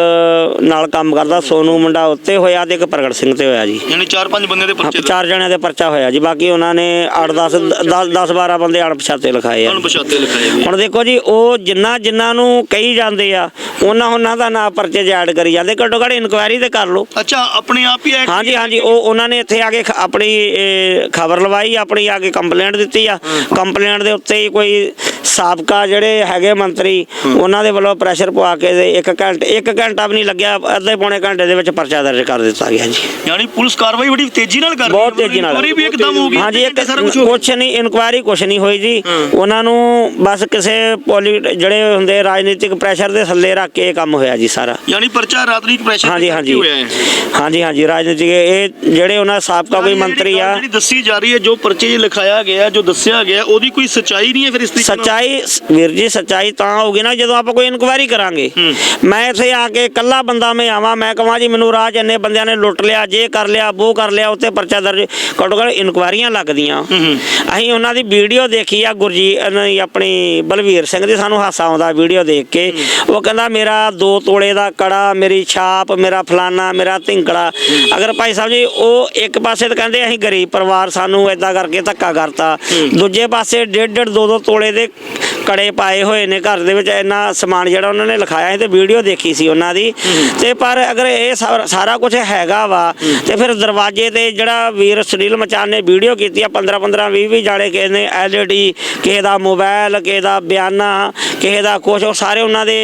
ਨਾਲ ਕੰਮ ਕਰਦਾ ਸੋਨੂ ਮੁੰਡਾ ਉੱਤੇ ਹੋਇਆ ਤੇ ਇੱਕ ਪ੍ਰਗਟ ਸਿੰਘ ਤੇ ਹੋਇਆ ਜੀ। ਯਾਨੀ ਚਾਰ ਪੰਜ ਬੰਦੇ ਦੇ ਹਾਂ, ਪਰਚੇ ਚਾਰ ਜਣਿਆਂ ਦੇ ਪਰਚਾ ਹੋਇਆ ਜੀ ਬਾਕੀ ਉਹਨਾਂ ਨੇ 8 10 10 10 12 ਬੰਦੇ ਅਣਪਛਾਤੇ ਲਿਖਾਏ ਆ। ਲਿਖਾਏ ਹੁਣ ਦੇਖੋ ਜੀ ਉਹ ਜਿੰਨਾ ਜਿੰਨਾ ਨੂੰ ਕਹੀ ਜਾਂਦੇ ਆ ਉਹਨਾਂ ਉਹਨਾਂ ਦਾ ਨਾਂ ਪਰਚੇ ਐਡ ਕਰੀ ਜਾਂਦੇ ਘੱਟੋ ਘੱਟ ਇਨਕੁਆਇਰੀ ਤੇ ਕਰ ਲਓ। ਅੱਛਾ ਆਪਣੇ ਆਪ ਹੀ act ਹਾਂਜੀ ਹਾਂਜੀ ਉਹ ਉਹਨਾਂ ਨੇ ਇੱਥੇ ਆ ਕੇ ਖ- ਆਪਣੀ ਖਬਰ ਲਵਾਈ ਆਪਣੀ ਆ ਕੇ ਕੰਪਲੇਂਟ ਦਿੱਤੀ ਆ। ਕੰਪਲੇਂਟ ਦੇ ਉੱਤੇ ਹੀ ਕੋਈ ਸਾਬਕਾ ਜਿਹੜੇ ਹੈਗੇ ਮੰਤਰੀ ਉਹਨਾਂ ਦੇ ਵੱਲੋਂ ਪ੍ਰੈਸ਼ਰ ਪਵਾ ਕੇ ਤੇ ਇੱਕ ਘੰਟੇ ਇੱਕ ਘੰਟਾ ਵੀ ਨਹੀਂ ਲੱਗਿਆ ਅੱਧੇ ਪੌਣੇ ਘੰਟੇ ਦੇ ਵਿੱਚ ਪਰਚਾ ਦਰਜ ਕਰ ਦਿੱਤਾ ਗਿਆ ਜੀ। ਯਾਨੀ ਪੁਲਿਸ ਕਾਰਵਾਈ ਬੜੀ ਤੇਜ਼ੀ ਨਾਲ ਕਰ ਰਹੀ ਬਹੁਤ ਤੇਜ਼ੀ ਨਾਲ। ਪੂਰੀ ਵੀ ਇੱਕਦਮ ਹੋ ਗਈ ਹਾਂਜੀ ਇੱਕ। ਕੁਛ ਨਹੀਂ ਇਨਕੁਆਇਰੀ ਕੁਛ ਨਹੀਂ ਹੋਈ ਜੀ। ਉਹਨਾਂ ਨੂੰ ਬਸ ਕਿਸੇ ਪੋਲੀ ਜਿਹੜੇ ਹੁੰਦੇ ਰਾਜਨੀਤਿਕ ਪ੍ਰੈਸ਼ਰ ਦੇ ਥੱਲੇ ਰੱਖ ਕੇ ਇਹ ਕੰਮ ਹੋਇਆ ਜੀ ਸਾਰਾ। ਯਾਨੀ ਪਰਚਾ ਰਾਜਨੀਤਿਕ ਪ੍ਰੈਸ਼ਰ ਹਾਂਜੀ ਹਾਂਜੀ। ਹਾਂਜੀ ਹਾਂਜੀ ਰਾਜਨੀਤਿਕ ਇਹ ਜਿਹੜੇ ਉਹਨਾਂ ਦਾ ਸਾਬਕਾ ਕੋਈ ਮੰਤਰੀ ਆ। ਜਿਹੜੀ ਦੱਸੀ ਜਾ ਰਹੀ ਹੈ ਜੋ ਪਰਚੇ ਲਿਖਾਇਆ ਗਿਆ ਜੋ ਦੱਸਿਆ ਗਿਆ ਉਹਦੀ ਕੋਈ ਸੱਚਾਈ ਨਹੀਂ ਹੈ ਫਿਰ ਇਸ ਨਾਲ? ਸੱਚਾਈ ਸੱਚਾਈ ਵੀਰ ਜੀ ਸੱਚਾਈ ਤਾਂ ਹੋਊਗੀ ਨਾ ਜਦੋਂ ਆਪਾਂ ਕੋਈ ਇਨਕੁਆਇਰੀ ਕਰਾਂਗੇ। ਮੈਂ ਇੱਥੇ ਆ ਕੇ ਇਕੱਲਾ ਬੰਦਾ ਮੈਂ ਆਵਾਂ ਮੈਂ ਕਹਾਂ ਜੀ ਮੈਨੂੰ ਰਾਜ ਇੰਨੇ ਬੰਦਿਆਂ ਨੇ ਲੁੱਟ ਲਿਆ ਜੇ ਕਰ ਲਿਆ ਉਹ ਕਰ ਲਿਆ ਉੱਤੇ ਪਰਚਾ ਦਰਜ ਘੱਟੋ ਘੱਟ ਇਨਕੁਆਇਰੀਆਂ ਲੱਗਦੀਆਂ। ਅਸੀਂ ਉਹਨਾਂ ਦੀ ਵੀਡੀਓ ਦੇਖੀ ਆ ਗੁਰਜੀ ਦੀ ਆਪਣੀ ਬਲਵੀਰ ਸਿੰਘ ਦੀ ਸਾਨੂੰ ਹਾਸਾ ਆਉਂਦਾ ਵੀਡੀਓ ਦੇਖ ਕੇ। ਉਹ ਕਹਿੰਦਾ ਮੇਰਾ 2 ਤੋਲੇ ਦਾ ਕੜਾ ਮੇਰੀ ਛਾਪ ਮੇਰਾ ਫਲਾਨਾ ਮੇਰਾ ਧਿੰਕੜਾ। ਅਗਰ ਭਾਈ ਸਾਹਿਬ ਜੀ ਉਹ ਇੱਕ ਪਾਸੇ ਤਾਂ ਕਹਿੰਦੇ ਅਸੀਂ ਗਰੀਬ ਪਰਿਵਾਰ ਸਾਨੂੰ ਇਦਾਂ ਕਰਕੇ ਧੱਕਾ ਕਰਤਾ। ਦੂਜੇ ਪਾਸੇ ਡੇਢ ਡੇਢ ਦੋ ਦੋ ਤੋਲੇ ਦੇ ਕੜੇ ਪਾਏ ਹੋਏ ਨੇ ਘਰ ਦੇ ਵਿੱਚ ਇੰਨਾ ਸਮਾਨ ਜਿਹੜਾ ਉਹਨਾਂ ਨੇ ਲਿਖਾਇਆ ਸੀ ਤੇ ਵੀਡੀਓ ਦੇਖੀ ਸੀ ਉਹਨਾਂ ਦੀ। ਤੇ ਪਰ ਅਗਰ ਇਹ ਸਾ- ਸਾਰਾ ਕੁਝ ਹੈਗਾ ਵਾ ਤੇ ਫਿਰ ਦਰਵਾਜ਼ੇ ਤੇ ਜਿਹੜਾ ਵੀਰ ਸੁਨੀਲ ਮਚਾਨ ਨੇ ਵੀਡੀਓ ਕੀਤੀ ਆ 15 15 20 20 ਜਾਣੇ ਕਿਸੇ ਨੇ ਐਲਈਡੀ ਕਿਸੇ ਦਾ ਮੋਬਾਈਲ ਕਿਸੇ ਦਾ ਬਿਆਨਾ ਕਿਸੇ ਦਾ ਕੁਝ ਉਹ ਸਾਰੇ ਉਹਨਾਂ ਦੇ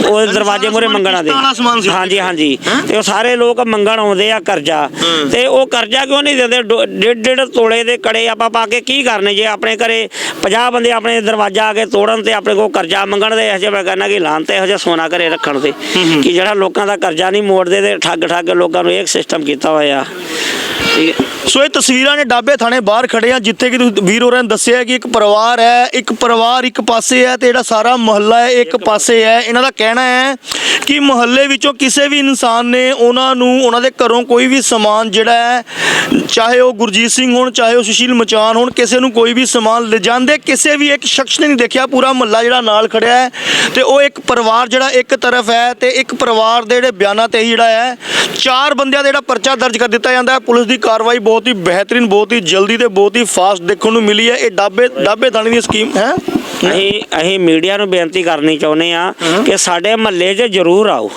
ਉਹ ਦਰਵਾਜ਼ੇ ਮੂਹਰੇ ਮੰਗਣਾ ਦੇ ਕਿਸ਼ਤਾਂ ਵਾਲਾ ਸਮਾਨ ਸੀ। ਹਾਂਜੀ ਹਾਂਜੀ। ਤੇ ਉਹ ਸਾਰੇ ਲੋਕ ਮੰਗਣ ਆਉਂਦੇ ਆ ਕਰਜ਼ਾ। ਤੇ ਉਹ ਕਰਜ਼ਾ ਕਿਉਂ ਨਹੀਂ ਦਿੰਦੇ? ਡੋ- ਡੇਢ ਡੇਢ ਤੋਲੇ ਦੇ ਕੜੇ ਆਪਾਂ ਪਾ ਕੇ ਕੀ ਕਰਨੇ? ਜੇ ਆਪਣੇ ਘਰੇ 50 ਬੰਦੇ ਆਪਣੇ ਦਰਵਾਜ਼ਾ ਆ ਕੇ ਤੋੜਨ ਤੇ ਆਪਣੇ ਕੋਲ ਕਰਜ਼ਾ ਮੰਗਣ ਦੇ ਇਹੋ ਜਿਹਾ ਮੈਂ ਕਹਿੰਦਾ ਕਿ ਲਾਂਤ ਇਹੋ ਜਿਹਾ ਸੋਨਾ ਘਰੇ ਰੱਖਣ ਤੇ ਕਿ ਜਿਹੜਾ ਲੋਕਾਂ ਦਾ ਕਰਜ਼ਾ ਨਹੀਂ ਮੋੜਦੇ ਤੇ ਠੱਗ ਠੱਗ ਲੋਕਾਂ ਨੂੰ ਇਹ ਸਿਸਟਮ ਕੀਤਾ ਹੋਇਆ। ਠੀਕ ਹੈ। ਸੋ ਇਹ ਤਸਵੀਰਾਂ ਨੇ ਡਾਬੇ ਥਾਣੇ ਬਾਹਰ ਖੜੇ ਆ ਜਿੱਥੇ ਕਿ ਵੀਰ ਹੋਰਾਂ ਨੇ ਦੱਸਿਆ ਕਿ ਇੱਕ ਪਰਿਵਾਰ ਹੈ ਇੱਕ ਪਰਿਵਾਰ ਇੱਕ ਪਾਸੇ ਹੈ ਤੇ ਜਿਹੜਾ ਸਾਰਾ ਮੁਹੱਲਾ ਹੈ ਇੱਕ ਪਾਸੇ ਹੈ। ਇਹਨਾਂ ਦਾ ਕਹਿਣਾ ਹੈ ਕਿ ਮੁਹੱਲੇ ਵਿੱਚੋਂ ਕਿਸੇ ਵੀ ਇਨਸਾਨ ਨੇ ਉਹਨਾਂ ਨੂੰ ਉਹਨਾਂ ਦੇ ਘਰੋਂ ਕੋਈ ਵੀ ਸਮਾਨ ਜਿਹੜਾ ਹੈ ਚਾਹੇ ਉਹ ਗੁਰਜੀਤ ਸਿੰਘ ਹੋਣ ਚਾਹੇ ਉਹ ਸੁਸ਼ੀਲ ਮਚਾਨ ਹੋਣ ਕਿਸੇ ਨੂੰ ਕੋਈ ਵੀ ਸਮਾਨ ਲਿਜਾਂਦੇ ਕਿਸੇ ਵੀ ਇੱਕ ਸ਼ਖਸ ਨੇ ਨਹੀਂ ਦੇਖਿਆ ਪੂਰਾ ਮਹੱਲਾ ਜਿਹੜਾ ਨਾਲ ਖੜਿਆ ਹੈ ਤੇ ਉਹ ਇੱਕ ਪਰਿਵਾਰ ਜਿਹੜਾ ਇੱਕ ਤਰਫ ਹੈ ਤੇ ਇੱਕ ਪਰਿਵਾਰ ਦੇ ਜਿਹੜੇ ਬਿਆਨਾਂ ਤੇ ਹੀ ਜਿਹੜਾ ਹੈ, ਚਾਰ ਬੰਦਿਆਂ ਦਾ ਜਿਹੜਾ ਪਰਚਾ ਦਰਜ ਕਰ ਦਿੱਤਾ ਜਾਂਦਾ ਹੈ। ਪੁਲਿਸ ਦੀ ਕਾਰਵਾਈ ਬਹੁਤ ਹੀ ਬਿਹਤਰੀਨ, ਬਹੁਤ ਹੀ ਜਲਦੀ ਤੇ ਬਹੁਤ ਹੀ ਫਾਸਟ ਦੇਖਣ ਨੂੰ ਮਿਲੀ ਹੈ। ਇਹ ਡਾਬੇ ਡਾਬੇ ਥਾਣੇ ਦੀ ਸਕੀਮ ਹੈ। ਅਸੀਂ ਅਸੀਂ ਮੀਡੀਆ ਨੂੰ ਬੇਨਤੀ ਕਰਨੀ ਚਾਹੁੰਦੇ ਆ ਕਿ ਸਾਡੇ ਮਹੱਲੇ 'ਚ ਜ਼ਰੂਰ ਆਓ।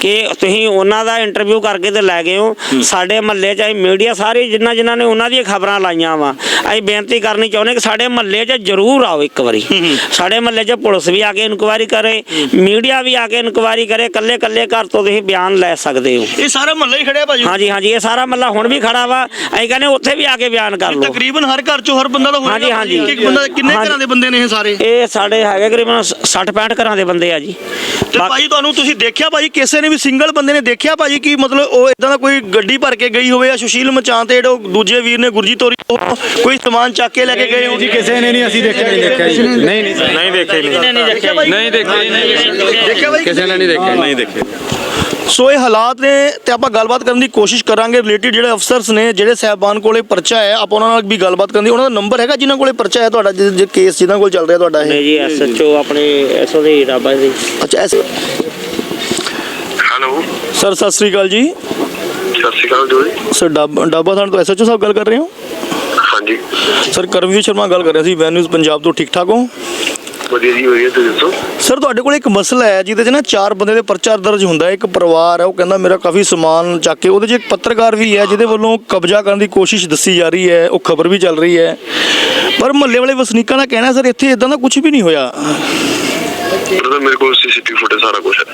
ਕਿ ਤੁਸੀਂ ਉਹਨਾਂ ਦਾ ਇੰਟਰਵਿਊ ਕਰਕੇ ਤੇ ਲੈ ਗਏ ਹੋ। ਸਾਡੇ ਮਹੱਲੇ 'ਚ ਅਸੀਂ ਮੀਡੀਆ ਸਾਰੇ ਜਿੰਨਾ ਜਿਨ੍ਹਾਂ ਨੇ ਉਹਨਾਂ ਦੀਆਂ ਖਬਰਾਂ ਲਾਈਆਂ ਵਾ ਅਸੀਂ ਬੇਨਤੀ ਕਰਨੀ ਚਾਹੁੰਦੇ ਕਿ ਸਾਡੇ ਮਹੱਲੇ 'ਚ ਜ਼ਰੂਰ ਆਓ ਇੱਕ ਵਾਰੀ। ਸਾਡੇ ਮਹੱਲੇ 'ਚ ਪੁਲਿਸ ਵੀ ਆ ਕੇ ਇਨਕੁਆਇਰੀ ਕਰੇ ਮੀਡੀਆ ਵੀ ਆ ਕੇ ਇਨਕੁਆਇਰੀ ਕਰੇ ਕੱਲੇ ਕੱਲੇ ਘਰ ਤੋਂ ਤੁਸੀਂ ਬਿਆਨ ਲੈ ਸਕਦੇ ਹੋ। ਇਹ ਸਾਰਾ ਮੁਹੱਲਾ ਹੀ ਖੜਿਆ ਭਾਜੀ? ਹਾਂਜੀ ਹਾਂਜੀ ਇਹ ਸਾਰਾ ਮਹੱਲਾ ਹੁਣ ਵੀ ਖੜਾ ਵਾ। ਅਸੀਂ ਕਹਿੰਦੇ ਉੱਥੇ ਵੀ ਆ ਕੇ ਬਿਆਨ ਕਰ ਲਓ। ਤਕਰੀਬਨ ਹਰ ਘਰ ਚੋਂ ਹਰ ਬੰਦਾ ਤਾਂ ਹੋਏਗਾ ਹਾਂਜੀ, ਹਾਂਜੀ। ਇੱਕ ਬੰਦਾ ਕਿੰਨੇ। ਘਰਾਂ ਦੇ ਬੰਦੇ ਨੇ ਇਹ ਸਾਰੇ? ਇਹ ਸਾਡੇ ਹੈਗੇ ਕਰੀਬਨ 60 65 ਘਰਾਂ ਦੇ ਬੰਦੇ ਆ ਜੀ। ਤੇ ਬਾ- ਭਾਜੀ ਤੁਹਾਨੂੰ ਤੁਸੀਂ ਦੇਖਿਆ ਭਾਜੀ ਕਿਸੇ ਨੇ ਵੀ ਸਿੰਗਲ ਬੰਦੇ ਨੇ ਦੇਖਿਆ ਭਾਜੀ ਕਿ ਮਤਲਬ ਉਹ ਇਦਾਂ ਦਾ ਕੋਈ ਗੱਡੀ ਭਰ ਕੇ ਗਈ ਹੋਵੇ ਜਾਂ ਸੁਸ਼ੀਲ ਮਚਾਨ ਤੇ ਜਿਹੜੇ ਉਹ ਦੂਜੇ ਵੀਰ ਨੇ ਗੁਰਜੀਤ ਹੋਰੀ ਉਹ ਕੋਈ ਸਮਾਨ ਚੱਕ ਕੇ ਲੈ ਕੇ ਗਏ ਹੋ ਜੀ ਕਿਸੇ ਨੇ ਨਹੀਂ ਅਸੀਂ ਦੇਖਿਆ ਨਹੀਂ ਦੇਖਿਆ ਜੀ। ਨਹੀਂ ਨਹੀਂ ਨਹੀਂ। ਦੇਖੇ ਜੀ, ਨਹੀਂ ਦੇਖੇ ਦੇਖਿਆ ਭਾਈ? ਕਿਸੇ ਨੇ ਨਹੀਂ ਦੇਖੇ ਨਹੀਂ ਦੇਖੇ ਸੋ ਇਹ ਹਾਲਾਤ ਨੇ ਤੇ ਆਪਾਂ ਗੱਲਬਾਤ ਕਰਨ ਦੀ ਕੋਸ਼ਿਸ਼ ਕਰਾਂਗੇ। ਰਿਲੇਟਡ ਜਿਹੜੇ ਅਫਸਰਸ ਨੇ ਜਿਹੜੇ ਸਹਿਬਾਨ ਕੋਲੇ ਪਰਚਾ ਹੈ ਆਪਾਂ ਉਹਨਾਂ ਨਾਲ ਵੀ ਗੱਲਬਾਤ ਕਰਨ ਦੀ। ਉਹਨਾਂ ਦਾ ਨੰਬਰ ਹੈਗਾ ਜਿਨ੍ਹਾਂ ਕੋਲੇ ਪਰਚਾ ਹੈ ਤੁਹਾਡਾ ਜੇ ਕੇਸ ਜਿਨ੍ਹਾਂ ਕੋਲ ਚੱਲ ਰਿਹਾ ਤੁਹਾਡਾ ਇਹ? ਜੀ ਐਸਐਚਓ ਆਪਣੇ ਐਸਓ ਦੇ ਰਾਬਾ ਜੀ। ਅੱਛਾ S hello. Sir Sat Sri ਅਕਾਲ ਜੀ। ਸਤਿ ਸ਼੍ਰੀ ਅਕਾਲ ਜੀ। ਸਰ ਡਾਬਾ ਡਾਬਾ ਥਾਣੇ ਤੋਂ ਐਸਐਚਓ ਸਾਹਿਬ ਗੱਲ ਕਰ ਰਹੇ ਹੋ? ਹਾਂਜੀ। ਸਰ ਕਰਮਵੀਰ ਸ਼ਰਮਾ ਗੱਲ ਕਰ ਰਿਹਾ ਸੀ ਵੈਨ ਨਿਊਜ਼ ਪੰਜਾਬ ਤੋਂ ਠੀਕ ਠਾਕ ਹੋ? ਵਧੀਆ ਜੀ ਵਧੀਆ ਤੁਸੀਂ ਦੱਸੋ? ਸਰ ਤੁਹਾਡੇ ਕੋਲ ਇੱਕ ਮਸਲਾ ਹੈ ਜਿਹਦੇ 'ਚ ਨਾ ਚਾਰ ਬੰਦੇ ਦੇ ਪਰਚਾ ਦਰਜ ਹੁੰਦਾ ਹੈ ਇੱਕ ਪਰਿਵਾਰ ਹੈ ਉਹ ਕਹਿੰਦਾ ਮੇਰਾ ਕਾਫੀ ਸਮਾਨ ਚੱਕ ਕੇ ਉਹਦੇ 'ਚ ਇੱਕ ਪੱਤਰਕਾਰ ਵੀ ਹੈ ਜਿਹਦੇ ਵੱਲੋਂ ਕਬਜ਼ਾ ਕਰਨ ਦੀ ਕੋਸ਼ਿਸ਼ ਦੱਸੀ ਜਾ ਰਹੀ ਹੈ ਉਹ ਖਬਰ ਵੀ ਚੱਲ ਰਹੀ ਹੈ। ਪਰ ਮਹੱਲੇ ਵਾਲੇ ਵਸਨੀਕਾਂ ਦਾ ਕਹਿਣਾ ਸਰ ਇੱਥੇ ਇਦਾਂ ਦਾ ਕੁਝ ਵੀ ਨਹੀਂ ਹੋਇਆ। ਉਹਦਾ ਮੇਰੇ ਕੋਲ ਸੀਸੀਟੀਵੀ ਫੁਟੇਜ ਸਾਰਾ ਕੁਝ ਹੈ।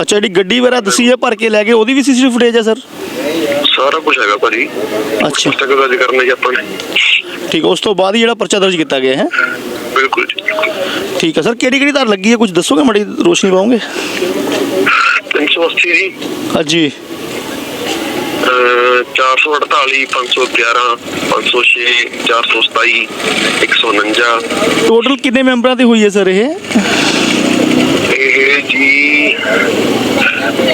ਅੱਛਾ ਜਿਹੜੀ ਗੱਡੀ ਵਗੈਰਾ ਦੱਸੀ ਹੈ ਭਰ ਕੇ ਲੈ ਗਏ ਉਹਦੀ ਵੀ ਸੀਸੀਟੀਵੀ ਫੁਟੇਜ ਹੈ ਸਰ ਸਾਰਾ ਕੁਝ ਹੈਗਾ ਭਾਜੀ। ਅੱਛਾ। ਪੁਸਤਕ ਦਰਜ ਕਰਨਾ ਜੀ ਆਪਾਂ ਨੇ। ਠੀਕ ਉਸ ਤੋਂ ਬਾਅਦ ਹੀ ਜਿਹੜਾ ਪਰਚਾ ਦਰਜ ਕੀਤਾ ਗਿਆ ਹੈ। ਬਿਲਕੁਲ ਜੀ ਠੀਕ ਹੈ ਸਰ ਕਿਹੜੀ ਕਿਹੜੀ ਧਾਰ ਲੱਗੀ ਹੈ ਕੁਝ ਦੱਸੋਗੇ ਮੜੀ ਰੋਸ਼ਨੀ ਪਾਓਗੇ 380 ਜੀ ਹਾਂਜੀ ਅਹ 448 511 506 427 149 ਟੋਟਲ ਕਿੰਨੇ ਮੈਂਬਰਾਂ ਤੇ ਹੋਈ ਹੈ ਸਰ ਇਹ ਇਹ ਜੀ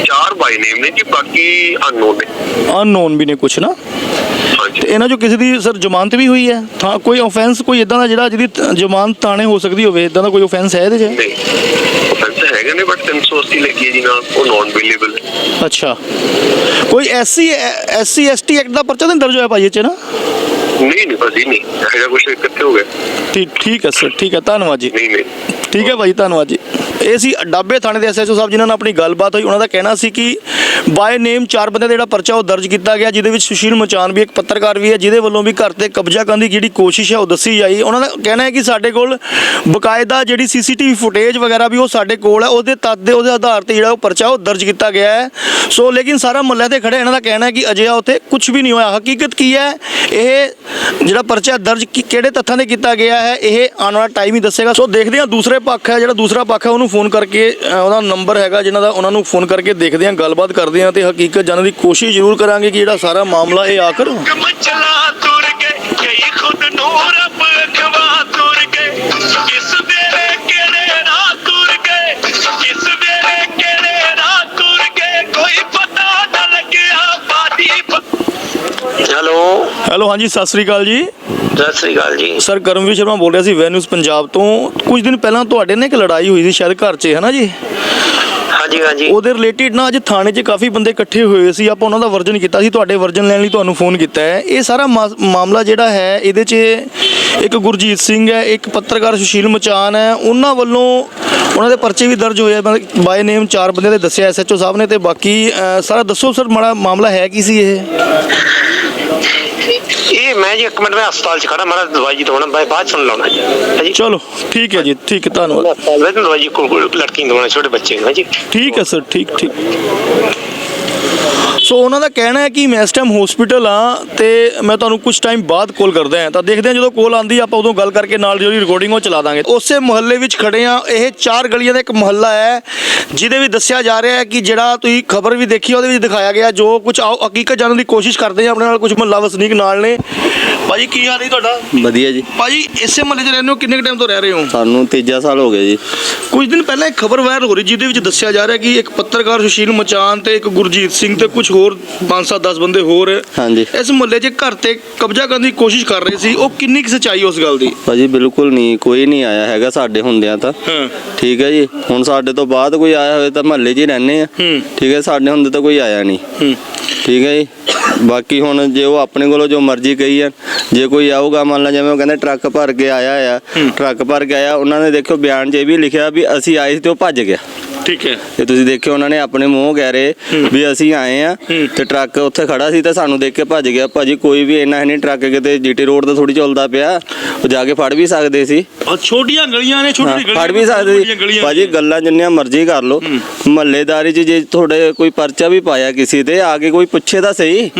ਚਾਰ ਬਾਈ ਨੇਮ ਨੇ ਜੀ ਬਾਕੀ ਅਨਨੋਨ ਨੇ ਅਨਨੋਨ ਵੀ ਨੇ ਕੁਝ ਨਾ ਹਾਂਜੀ ਤੇ ਇਹਨਾਂ ਚੋਂ ਕਿਸੇ ਦੀ ਸਰ ਜ਼ਮਾਨਤ ਵੀ ਹੋਈ ਹੈ? ਥਾਂ ਕੋਈ ਆਫੈਂਸ ਕੋਈ ਇਦਾਂ ਦਾ ਜਿਹੜਾ ਜਿਹਦੀ ਤ- ਜ਼ਮਾਨਤ ਤਾਣੇ ਹੋ ਸਕਦੀ ਹੋਵੇ ਇਦਾਂ ਦਾ ਕੋਈ ਆਫੈਂਸ ਹੈ ਇਹਦੇ 'ਚ? ਹੈਗੇ ਨੇ ਬਟ 380 ਲੱਗੀ ਹੈ ਜੀ ਨਾਲ ਉਹ ਨਾਨ ਅਵੇਲੇਬਲ ਅੱਛਾ। ਕੋਈ ਐਸਸੀ ਐਸਸੀ ਐਸਟੀ ਐਕਟ ਦਾ ਪਰਚਾ ਤਾਂ ਦਰਜ ਹੋਇਆ ਭਾਈ ਇਹ 'ਚ ਨਾ? ਨਹੀਂ ਨਹੀਂ ਭਾਜੀ ਨਹੀਂ। ਇਹੋ ਜਿਹਾ ਕੁਝ ਕਿੱਥੇ ਹੋ ਗਿਆ ਠੀਕ ਠੀਕ ਹੈ ਸਰ ਠੀਕ ਹੈ ਧੰਨਵਾਦ ਜੀ। ਨਹੀਂ ਨਹੀਂ। ਠੀਕ ਹੈ ਭਾਈ ਧੰਨਵਾਦ ਜੀ। ਇਹ ਸੀ ਡਾਬੇ ਥਾਣੇ ਦੇ ਐਸਐਚਓ ਸਾਹਿਬ ਜਿਨ੍ਹਾਂ ਨਾਲ ਆਪਣੀ ਗੱਲਬਾਤ ਹੋਈ। ਉਹਨਾਂ ਦਾ ਕਹਿਣਾ ਸੀ ਕਿ ਬਾਏ ਨੇਮ ਚਾਰ ਬੰਦੇ ਦਾ ਜਿਹੜਾ ਪਰਚਾ ਉਹ ਦਰਜ ਕੀਤਾ ਗਿਆ, ਜਿਹਦੇ ਵਿੱਚ ਸੁਸ਼ੀਲ ਮਚਾਨ ਵੀ ਇੱਕ ਪੱਤਰਕਾਰ ਵੀ ਹੈ, ਜਿਹਦੇ ਵੱਲੋਂ ਵੀ ਘਰ ਤੇ ਕਬਜ਼ਾ ਕਰਨ ਦੀ ਜਿਹੜੀ ਕੋਸ਼ਿਸ਼ ਹੈ ਉਹ ਦੱਸੀ ਜਾਈ। ਉਹਨਾਂ ਦਾ ਕਹਿਣਾ ਹੈ ਕਿ ਸਾਡੇ ਕੋਲ ਬਕਾਇਦਾ ਜਿਹੜੀ ਸੀਸੀਟੀਵੀ ਫੁਟੇਜ ਵਗੈਰਾ ਵੀ ਉਹ ਸਾਡੇ ਕੋਲ ਹੈ, ਉਹਦੇ ਤੱਤ ਦੇ ਉਹਦੇ ਆਧਾਰ ਤੇ ਜਿਹੜਾ ਉਹ ਪਰਚਾ ਉਹ ਦਰਜ ਕੀਤਾ ਗਿਆ ਹੈ। ਸੋ ਲੇਕਿਨ ਸਾਰਾ ਮੁੱਲਾ ਤੇ ਖੜੇ ਇਹਨਾਂ ਦਾ ਕਹਿਣਾ ਹੈ ਕਿ ਅਜਿਹਾ ਉੱਥੇ ਕੁਝ ਵੀ ਨਹੀਂ ਹੋਇਆ। ਹਕੀਕਤ ਕੀ ਹੈ? ਇਹ ਜਿਹੜਾ ਪਰਚਾ ਦਰਜ ਕੀ- ਕਿਹੜੇ ਤੱਥਾਂ ਤੇ ਕੀਤਾ ਗਿਆ ਹੈ, ਇਹ ਆਉਣ ਵਾਲਾ ਟਾਈਮ ਹੀ ਦੱਸੇਗਾ। ਸੋ ਦੇਖਦੇ ਹਾਂ ਦੂਸਰੇ ਪੱਖ ਹੈ, ਜਿਹੜਾ ਦੂਸਰਾ ਪੱਖ ਹੈ, ਉਹਨੂੰ ਫੋਨ ਕਰਕੇ ਉਹਦਾ ਨੰਬਰ ਹੈਗਾ ਜਿਨ੍ਹਾਂ ਦਾ ਉਹਨਾਂ ਨੂੰ ਫੋਨ ਕਰਕੇ ਦੇਖਦੇ ਹਾਂ, ਗੱਲਬਾਤ ਕਰਦੇ ਕਰਦੇ ਹਾਂ ਤੇ ਹਕੀਕਤ ਜਾਣਨ ਦੀ ਕੋਸ਼ਿਸ਼ ਜ਼ਰੂਰ ਕਰਾਂਗੇ ਕਿ ਜਿਹੜਾ ਸਾਰਾ ਮਾਮਲਾ ਇਹ ਆਖਰ ਹੈਲੋ ਹਾਂਜੀ ਸਤਿ ਸ੍ਰੀ ਅਕਾਲ ਜੀ। ਸਤਿ ਸ੍ਰੀ ਅਕਾਲ ਜੀ। ਸਰ ਕਰਮਵੀਰ ਸ਼ਰਮਾ ਬੋਲ ਰਿਹਾ ਸੀ ਵੈਨਿਊਜ਼ ਪੰਜਾਬ ਤੋਂ। ਕੁਝ ਦਿਨ ਪਹਿਲਾਂ ਤੁਹਾਡੇ ਨਾਲ ਇੱਕ ਲੜਾਈ ਹੋਈ ਸੀ ਸ਼ਾਇਦ ਘਰ 'ਚ ਹੈ ਨਾ ਜੀ? ਹਾਂਜੀ ਹਾਂਜੀ। ਉਹਦੇ ਰਿਲੇਟਡ ਨਾ ਅੱਜ ਥਾਣੇ 'ਚ ਕਾਫੀ ਬੰਦੇ ਇਕੱਠੇ ਹੋਏ ਸੀ ਆਪਾਂ ਉਹਨਾਂ ਦਾ ਵਰਜਨ ਕੀਤਾ ਸੀ ਤੁਹਾਡੇ ਵਰਜਨ ਲੈਣ ਲਈ ਤੁਹਾਨੂੰ ਫੋਨ ਕੀਤਾ ਹੈ। ਇਹ ਸਾਰਾ ਮਾ- ਮਾਮਲਾ ਜਿਹੜਾ ਹੈ ਇਹਦੇ 'ਚ ਇੱਕ ਗੁਰਜੀਤ ਸਿੰਘ ਹੈ ਇੱਕ ਪੱਤਰਕਾਰ ਸੁਸ਼ੀਲ ਮਚਾਨ ਹੈ ਉਹਨਾਂ ਵੱਲੋਂ ਉਹਨਾਂ ਦੇ ਪਰਚੇ ਵੀ ਦਰਜ ਹੋਏ ਬਾਏ ਨੇਮ ਚਾਰ ਬੰਦੇ ਦੇ ਦੱਸਿਆ ਐਸਐਚਓ ਸਾਹਿਬ ਨੇ ਤੇ ਬਾਕੀ ਅ, ਸਾਰਾ ਦੱਸੋ ਸਰ ਮਾੜਾ ਮਾਮਲਾ ਹੈ ਕੀ ਸੀ ਇਹ? ਇਹ ਮੈਂ ਜੀ ਇੱਕ ਮਿੰਟ ਮੈਂ ਹਸਪਤਾਲ 'ਚ ਖੜਾ ਮਾਰਾ ਦਵਾਈ ਜੀ ਦਵਾਉਣਾ ਮੈਂ ਬਾਅਦ ਸੁਣ ਲਾਉਣਾ ਜੀ। ਚਲੋ ਠੀਕ ਹੈ ਜੀ ਠੀਕ ਹੈ ਧੰਨਵਾਦ ਹਸਪਤਾਲ ਵਿੱਚ ਦਵਾਈ ਜੀ ਕੋਲ ਲੜਕੀ ਨੂੰ ਦਵਾਉਣਾ ਛੋਟੇ ਬੱਚੇ ਨੂੰ ਜੀ ਠੀਕ ਹੈ ਸਰ ਠੀਕ ਠੀਕ। ਸੋ ਉਹਨਾਂ ਦਾ ਕਹਿਣਾ ਹੈ ਕਿ ਮੈਂ ਇਸ ਟਾਈਮ ਹਸਪੀਟਲ ਆ ਤੇ ਮੈਂ ਤੁਹਾਨੂੰ ਕੁਝ ਟਾਈਮ ਬਾਅਦ ਕਾਲ ਕਰਦਾ ਹਾਂ। ਤਾਂ ਦੇਖਦੇ ਹਾਂ ਜਦੋਂ ਕਾਲ ਆਂਦੀ ਆਪਾਂ ਉਦੋਂ ਗੱਲ ਕਰਕੇ ਨਾਲ ਜਿਹੜੀ ਰਿਕਾਰਡਿੰਗ ਉਹ ਚਲਾ ਦਾਂਗੇ। ਉਸੇ ਮੁਹੱਲੇ ਵਿੱਚ ਖੜੇ ਆ ਇਹ ਚਾਰ ਗਲੀਆਂ ਦਾ ਇੱਕ ਮੁਹੱਲਾ ਹੈ ਜਿਹਦੇ ਵਿੱਚ ਦੱਸਿਆ ਜਾ ਰਿਹਾ ਹੈ ਕਿ ਜਿਹੜਾ ਤੁਸੀਂ ਖਬਰ ਵੀ ਦੇਖੀ ਉਹਦੇ ਵਿੱਚ ਦਿਖਾਇਆ ਗਿਆ ਜੋ ਕੁਝ ਆਓ ਹਕੀਕਤ ਜਾਣਨ ਦੀ ਕੋਸ਼ਿਸ਼ ਕਰਦੇ ਆ ਆਪਣੇ ਨਾਲ ਕੁਝ ਮੁਹੱਲਾ ਵਸਨੀਕ ਨਾਲ ਨੇ। ਭਾਜੀ ਕੀ ਹਾਲ ਹੈ ਤੁਹਾਡਾ? ਵਧੀਆ ਜੀ। ਭਾਜੀ ਇਸੇ ਮੁਹੱਲੇ 'ਚ ਰਹਿੰਦੇ ਹੋ? ਕਿੰਨੇ ਟਾਈਮ ਤੋਂ ਰਹਿ ਰਹੇ ਹੋ? ਸਾਨੂੰ ਤੀਜਾ ਸਾਲ ਹੋ ਗਿਆ ਜੀ। ਕੁਝ ਦਿਨ ਪਹਿਲਾਂ ਇੱਕ ਖਬਰ ਵਾਇਰਲ ਹੋ ਰਹੀ ਜਿਹਦੇ ਵਿੱਚ ਦੱਸਿਆ ਜਾ ਰਿਹਾ ਕਿ ਇੱਕ ਪੱਤਰਕਾਰ ਸੁਸ਼ੀਲ ਮਚਾਨ ਤੇ ਇੱਕ ਗੁਰਜੀਤ ਸਿੰਘ ਤੇ ਕੁਝ ਹੋਰ 5-7-10 ਬੰਦੇ ਹੋਰ ਹਾਂਜੀ। ਇਸ ਮੁਹੱਲੇ 'ਚ ਘਰ ਤੇ ਕਬਜ਼ਾ ਕਰਨ ਦੀ ਕੋਸ਼ਿਸ਼ ਕਰ ਰਹੇ ਸੀ। ਉਹ ਕਿੰਨੀ ਕੁ ਸੱਚਾਈ ਉਸ ਗੱਲ ਦੀ? ਭਾਜੀ ਬਿਲਕੁਲ ਨਹੀਂ। ਕੋਈ ਨਹੀਂ ਆਇਆ ਹੈਗਾ ਸਾਡੇ ਹੁੰਦਿਆਂ ਤਾਂ। ਹਾਂ। ਠੀਕ ਹੈ ਜੀ। ਹੁਣ ਸਾਡੇ ਤੋਂ ਬਾਅਦ ਕੋਈ ਆਇਆ ਹੋਵੇ ਤਾਂ ਮਹੱਲੇ 'ਚ ਹੀ ਰਹਿੰਦੇ ਆ ਹੂੰ। ਠੀਕ ਹੈ ਸਾਡੇ ਹੁੰਦੇ ਤਾਂ ਕੋਈ ਆਇਆ ਨਹੀਂ। ਹੂੰ। ਠੀਕ ਹੈ ਜੀ। ਬਾਕੀ ਹੁਣ ਜੇ ਉਹ ਆਪਣੇ ਕੋਲੋਂ ਜੋ ਮਰਜ਼ੀ ਕਹੀ ਆ ਜੇ ਕੋਈ ਆਊਗਾ ਮੰਨ ਲਾ ਜਿਵੇਂ ਉਹ ਕਹਿੰਦੇ ਟਰੱਕ ਭਰ ਕੇ ਆਇਆ ਆ। ਟਰੱਕ ਭਰ ਕੇ ਆਇਆ ਉਹਨਾਂ ਨੇ ਦੇਖੋ ਬਿਆਨ 'ਚ ਇਹ ਵੀ ਲਿਖਿਆ ਵੀ ਅਸੀਂ ਆਏ ਸੀ ਤੇ ਉਹ ਭੱਜ ਗਿਆ। ਠੀਕ ਹੈ। ਤੇ ਤੁਸੀਂ ਦੇਖਿਓ ਉਹਨਾਂ ਨੇ ਆਪਣੇ ਮੂੰਹ ਕਹਿ ਰਹੇ ਵੀ ਅਸੀਂ ਆਏ ਆ ਤੇ ਟਰੱਕ ਉੱਥੇ ਖੜਾ ਸੀ ਤੇ ਸਾਨੂੰ ਦੇਖ ਕੇ ਭੱਜ ਗਿਆ। ਭਾਜੀ ਕੋਈ ਵੀ ਇੰਨਾ ਹੈ ਨਹੀਂ ਟਰੱਕ ਕਿਤੇ ਜੀਟੀ ਰੋਡ ਤੇ ਥੋੜੀ ਚੱਲਦਾ ਪਿਆ। ਉਹ ਜਾ ਕੇ ਫੜ ਵੀ ਸਕਦੇ ਸੀ। ਔਰ ਛੋਟੀਆਂ ਗਲੀਆਂ ਨੇ ਛੋਟੀ ਗਲੀਆਂ ਫੜ ਵੀ ਸਕਦੇ ਸੀ। ਭਾਜੀ ਗੱਲਾਂ ਜਿੰਨੀਆਂ ਮਰਜ਼ੀ ਕਰ ਲਓ। ਮਹੱਲੇਦਾਰੀ 'ਚ ਜੇ ਤੁਹਾਡੇ ਕੋਈ ਪਰਚਾ ਵੀ ਪਾਇਆ ਕਿਸੇ ਤੇ ਆ ਕੇ ਕੋਈ ਪੁੱਛੇ ਤਾਂ ਸਹੀ।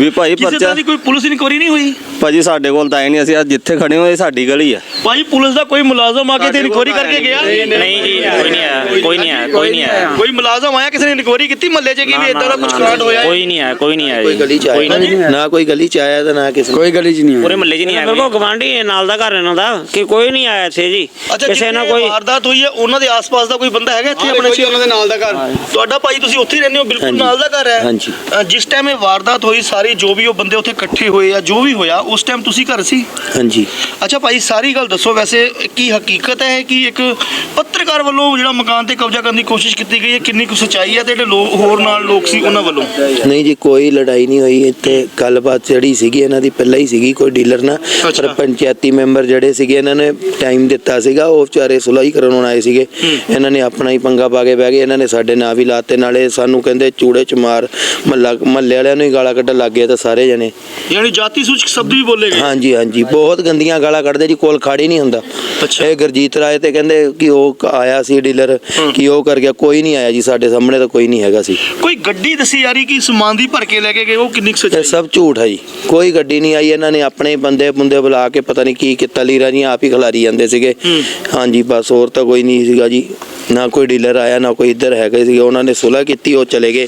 ਵੀ ਭਾਈ ਪਰਚਾ ਕੋਈ ਪੁਲਿਸ ਇਨਕੁਆਰੀ ਨਹੀਂ ਹੋਈ? ਭਾਜੀ ਸਾਡੇ ਕੋਲ ਤਾਂ ਆਏ ਨਹੀਂ ਅਸੀਂ ਅੱਜ ਜਿੱਥੇ ਖੜੇ ਹੋਏ ਸਾਡੀ ਗਲੀ ਆ। ਭਾਜੀ ਪੁਲਿਸ ਦਾ ਕੋਈ ਮੁਲਾਜ਼ਮ ਆ ਕੇ ਤੇ ਇਨਕੁਆਰੀ ਕਰਕੇ ਗਿਆ? ਨਹੀਂ ਜੀ ਕੋਈ ਨਹੀਂ ਆਇਆ ਕੋਈ ਨਹੀਂ ਆਇਆ ਕੋਈ ਨਹੀਂ ਆਇਆ। ਕੋਈ ਮੁਲਾਜ਼ਮ ਆਇਆ ਕਿਸੇ ਨੇ ਇਨਕੁਆਰੀ ਕੀਤੀ ਮਹੱਲੇ 'ਚ ਕਿ ਵੀ ਇਦਾਂ ਦਾ ਕੁਝ ਕਾਂਡ ਹੋਇਆ ਹੈ? ਕੋਈ ਨਹੀਂ ਆਇਆ ਕੋਈ ਨਹੀਂ ਆਇਆ ਕੋਈ ਗਲੀ ਚ ਆਇਆ। ਨਾ ਕੋਈ ਗਲੀ ਚ ਆਇਆ ਤਾਂ ਨਾ ਕਿਸੇ ਕੋਈ ਗਲੀ ਚ ਨਹੀਂ ਪੂਰੇ ਮਹੱਲੇ 'ਚ ਨਹੀਂ ਆਇਆ ਮੇਰੇ ਕੋਲ ਗਵਾਂਢੀ ਹੈ ਨਾਲ ਦਾ ਘਰ ਇਹਨਾਂ ਦਾ ਕਿ ਕੋਈ ਨਹੀਂ ਆਇਆ ਇੱਥੇ ਜੀ। ਅੱਛਾ ਕਿਸੇ ਨਾਲ ਕੋਈ ਵਾਰਦਾਤ ਹੋਈ ਹੈ ਉਹਨਾਂ ਦੇ ਆਸ-ਪਾਸ ਦਾ ਕੋਈ ਬੰਦਾ ਹੈਗਾ ਇੱਥੇ ਆਪਣੇ ਉਹਨਾਂ ਦੇ ਨਾਲ ਦਾ ਘਰ। ਤੁਹਾਡਾ ਭਾਈ ਤੁਸੀਂ ਉੱਥੇ ਹੀ ਰਹਿੰਦੇ ਹੋ ਬਿਲਕੁਲ ਹਾਂਜੀ। ਨਾਲ ਦਾ ਘਰ ਹੈ। ਹਾਂਜੀ। ਅ, ਜਿਸ ਟਾਈਮ ਇਹ ਵਾਰਦਾਤ ਹੋਈ ਸਾਰੀ ਜੋ ਵੀ ਉਹ ਬੰਦੇ ਉੱਥੇ ਇਕੱਠੇ ਹੋਏ ਆ ਜੋ ਵੀ ਹੋਇਆ ਉਸ ਟਾਈਮ ਤੁਸੀਂ ਘਰ ਸੀ? ਹਾਂਜੀ। ਅੱਛਾ ਭਾਈ ਸਾਰੀ ਗੱਲ ਦੱਸੋ ਵੈਸੇ ਕੀ ਹਕੀਕਤ ਹੈ ਕਿ ਇੱਕ ਪੱਤਰਕਾਰ ਵੱਲੋਂ ਜਿਹੜਾ ਮਕਾਨ ਤੇ ਕਬਜ਼ਾ ਕਰਨ ਦੀ ਕੋਸ਼ਿਸ਼ ਕੀਤੀ ਗਈ ਹੈ? ਕਿੰਨੀ ਕੁ ਸੱਚਾਈ ਹੈ ਤੇ ਜਿਹੜੇ ਲੋਕ ਹੋਰ ਨਾਲ ਲੋਕ ਸੀ ਉਹਨਾਂ ਵੱਲੋਂ? ਨਹੀਂ ਜੀ ਕੋਈ ਲੜਾਈ ਨਹੀਂ ਹੋਈ। ਇੱਥੇ ਗੱਲਬਾਤ ਜਿਹੜੀ ਸੀਗੀ ਇਹਨਾਂ ਦੀ ਪਹਿਲਾਂ ਹੀ ਸੀਗੀ ਕੋਈ ਡੀਲਰ ਨਾਲ। ਪਰ ਪੰਚਾਇਤੀ ਮੈਂਬਰ ਜਿਹੜੇ ਸੀਗੇ ਇਹਨਾਂ ਨੇ ਟਾਈਮ ਦਿੱਤਾ ਸੀਗਾ। ਉਹ ਵਿਚਾਰੇ ਸੁਲਾਈ ਕਰਨ ਆਏ ਸੀਗੇ। ਇਹਨਾਂ ਨੇ ਆਪਣਾ ਹੀ ਪੰਗਾ ਪਾ ਕੇ ਬਹਿ ਗਏ। ਇਹਨਾਂ ਨੇ ਸਾਡੇ ਨਾਂ ਵੀ ਲਾਤੇ। ਨਾਲੇ ਸਾਨੂੰ ਕਹਿੰਦੇ ਚੂੜੇ ਚ ਮਾਰ ਮਹੱਲਾ ਮਹੱਲੇ ਵਾਲਿਆਂ ਨੂੰ ਹੀ ਗਾਲਾਂ ਕੱਢਣ ਲੱਗ ਗਏ ਤਾਂ ਸਾਰੇ ਜਣੇ। ਯਾਨੀ ਜਾਤੀ ਸੂਚਕ ਸ਼ਬਦ ਵੀ ਬੋਲੇ ਗਏ? ਹਾਂਜੀ ਹਾਂਜੀ। ਬਹੁਤ ਗੰਦੀਆਂ ਗਾਲਾਂ ਕੱਢਦੇ ਜੀ। ਕੋਲ ਖਾੜੀ ਨਹੀਂ ਹੁੰਦਾ। ਇਹ ਗੁਰਜੀਤ ਰਾਏ ਤੇ ਕਹਿੰਦੇ ਕਿ ਉਹ ਆਇਆ ਸੀ ਡੀਲਰ ਕਿ ਉਹ ਕਰ ਗਿਆ ਕੋਈ ਨਹੀਂ ਆਇਆ ਜੀ ਸਾਡੇ ਸਾਹਮਣੇ ਤਾਂ ਕੋਈ ਨਹੀਂ ਹੈਗਾ ਸੀ। ਕੋਈ ਗੱਡੀ ਦੱਸੀ ਜਾ ਰਹੀ ਕਿ ਸਮਾਨ ਦੀ ਭਰ ਕੇ ਲੈ ਕੇ ਗਏ ਉਹ ਕਿੰਨੀ ਕੁ ਇਹ ਸੱਚਾਈ ਸਭ ਝੂਠ ਹੈ ਜੀ। ਕੋਈ ਗੱਡੀ ਨਹੀਂ ਆਈ ਇਹਨਾਂ ਨੇ ਆਪਣੇ ਬੰਦੇ ਬੰਦੇ ਬੁਲਾ ਕੇ ਪਤਾ ਨਹੀਂ ਕੀ ਕੀਤਾ ਲੀਰਾ ਜੀ ਆਪ ਹੀ ਖਿਲਾਰੀ ਜਾਂਦੇ ਸੀਗੇ। ਹਾਂਜੀ ਬਸ ਹੋਰ ਤਾਂ ਕੋਈ ਨਹੀਂ ਸੀਗਾ ਜੀ। ਨਾ ਕੋਈ ਡੀਲਰ ਆਇਆ ਨਾ ਕੋਈ ਇੱਧਰ ਹੈਗੇ ਸੀਗੇ। ਉਹਨਾਂ ਨੇ ਸੁਲ੍ਹਾ ਕੀਤੀ ਉਹ ਚਲੇ ਗਏ।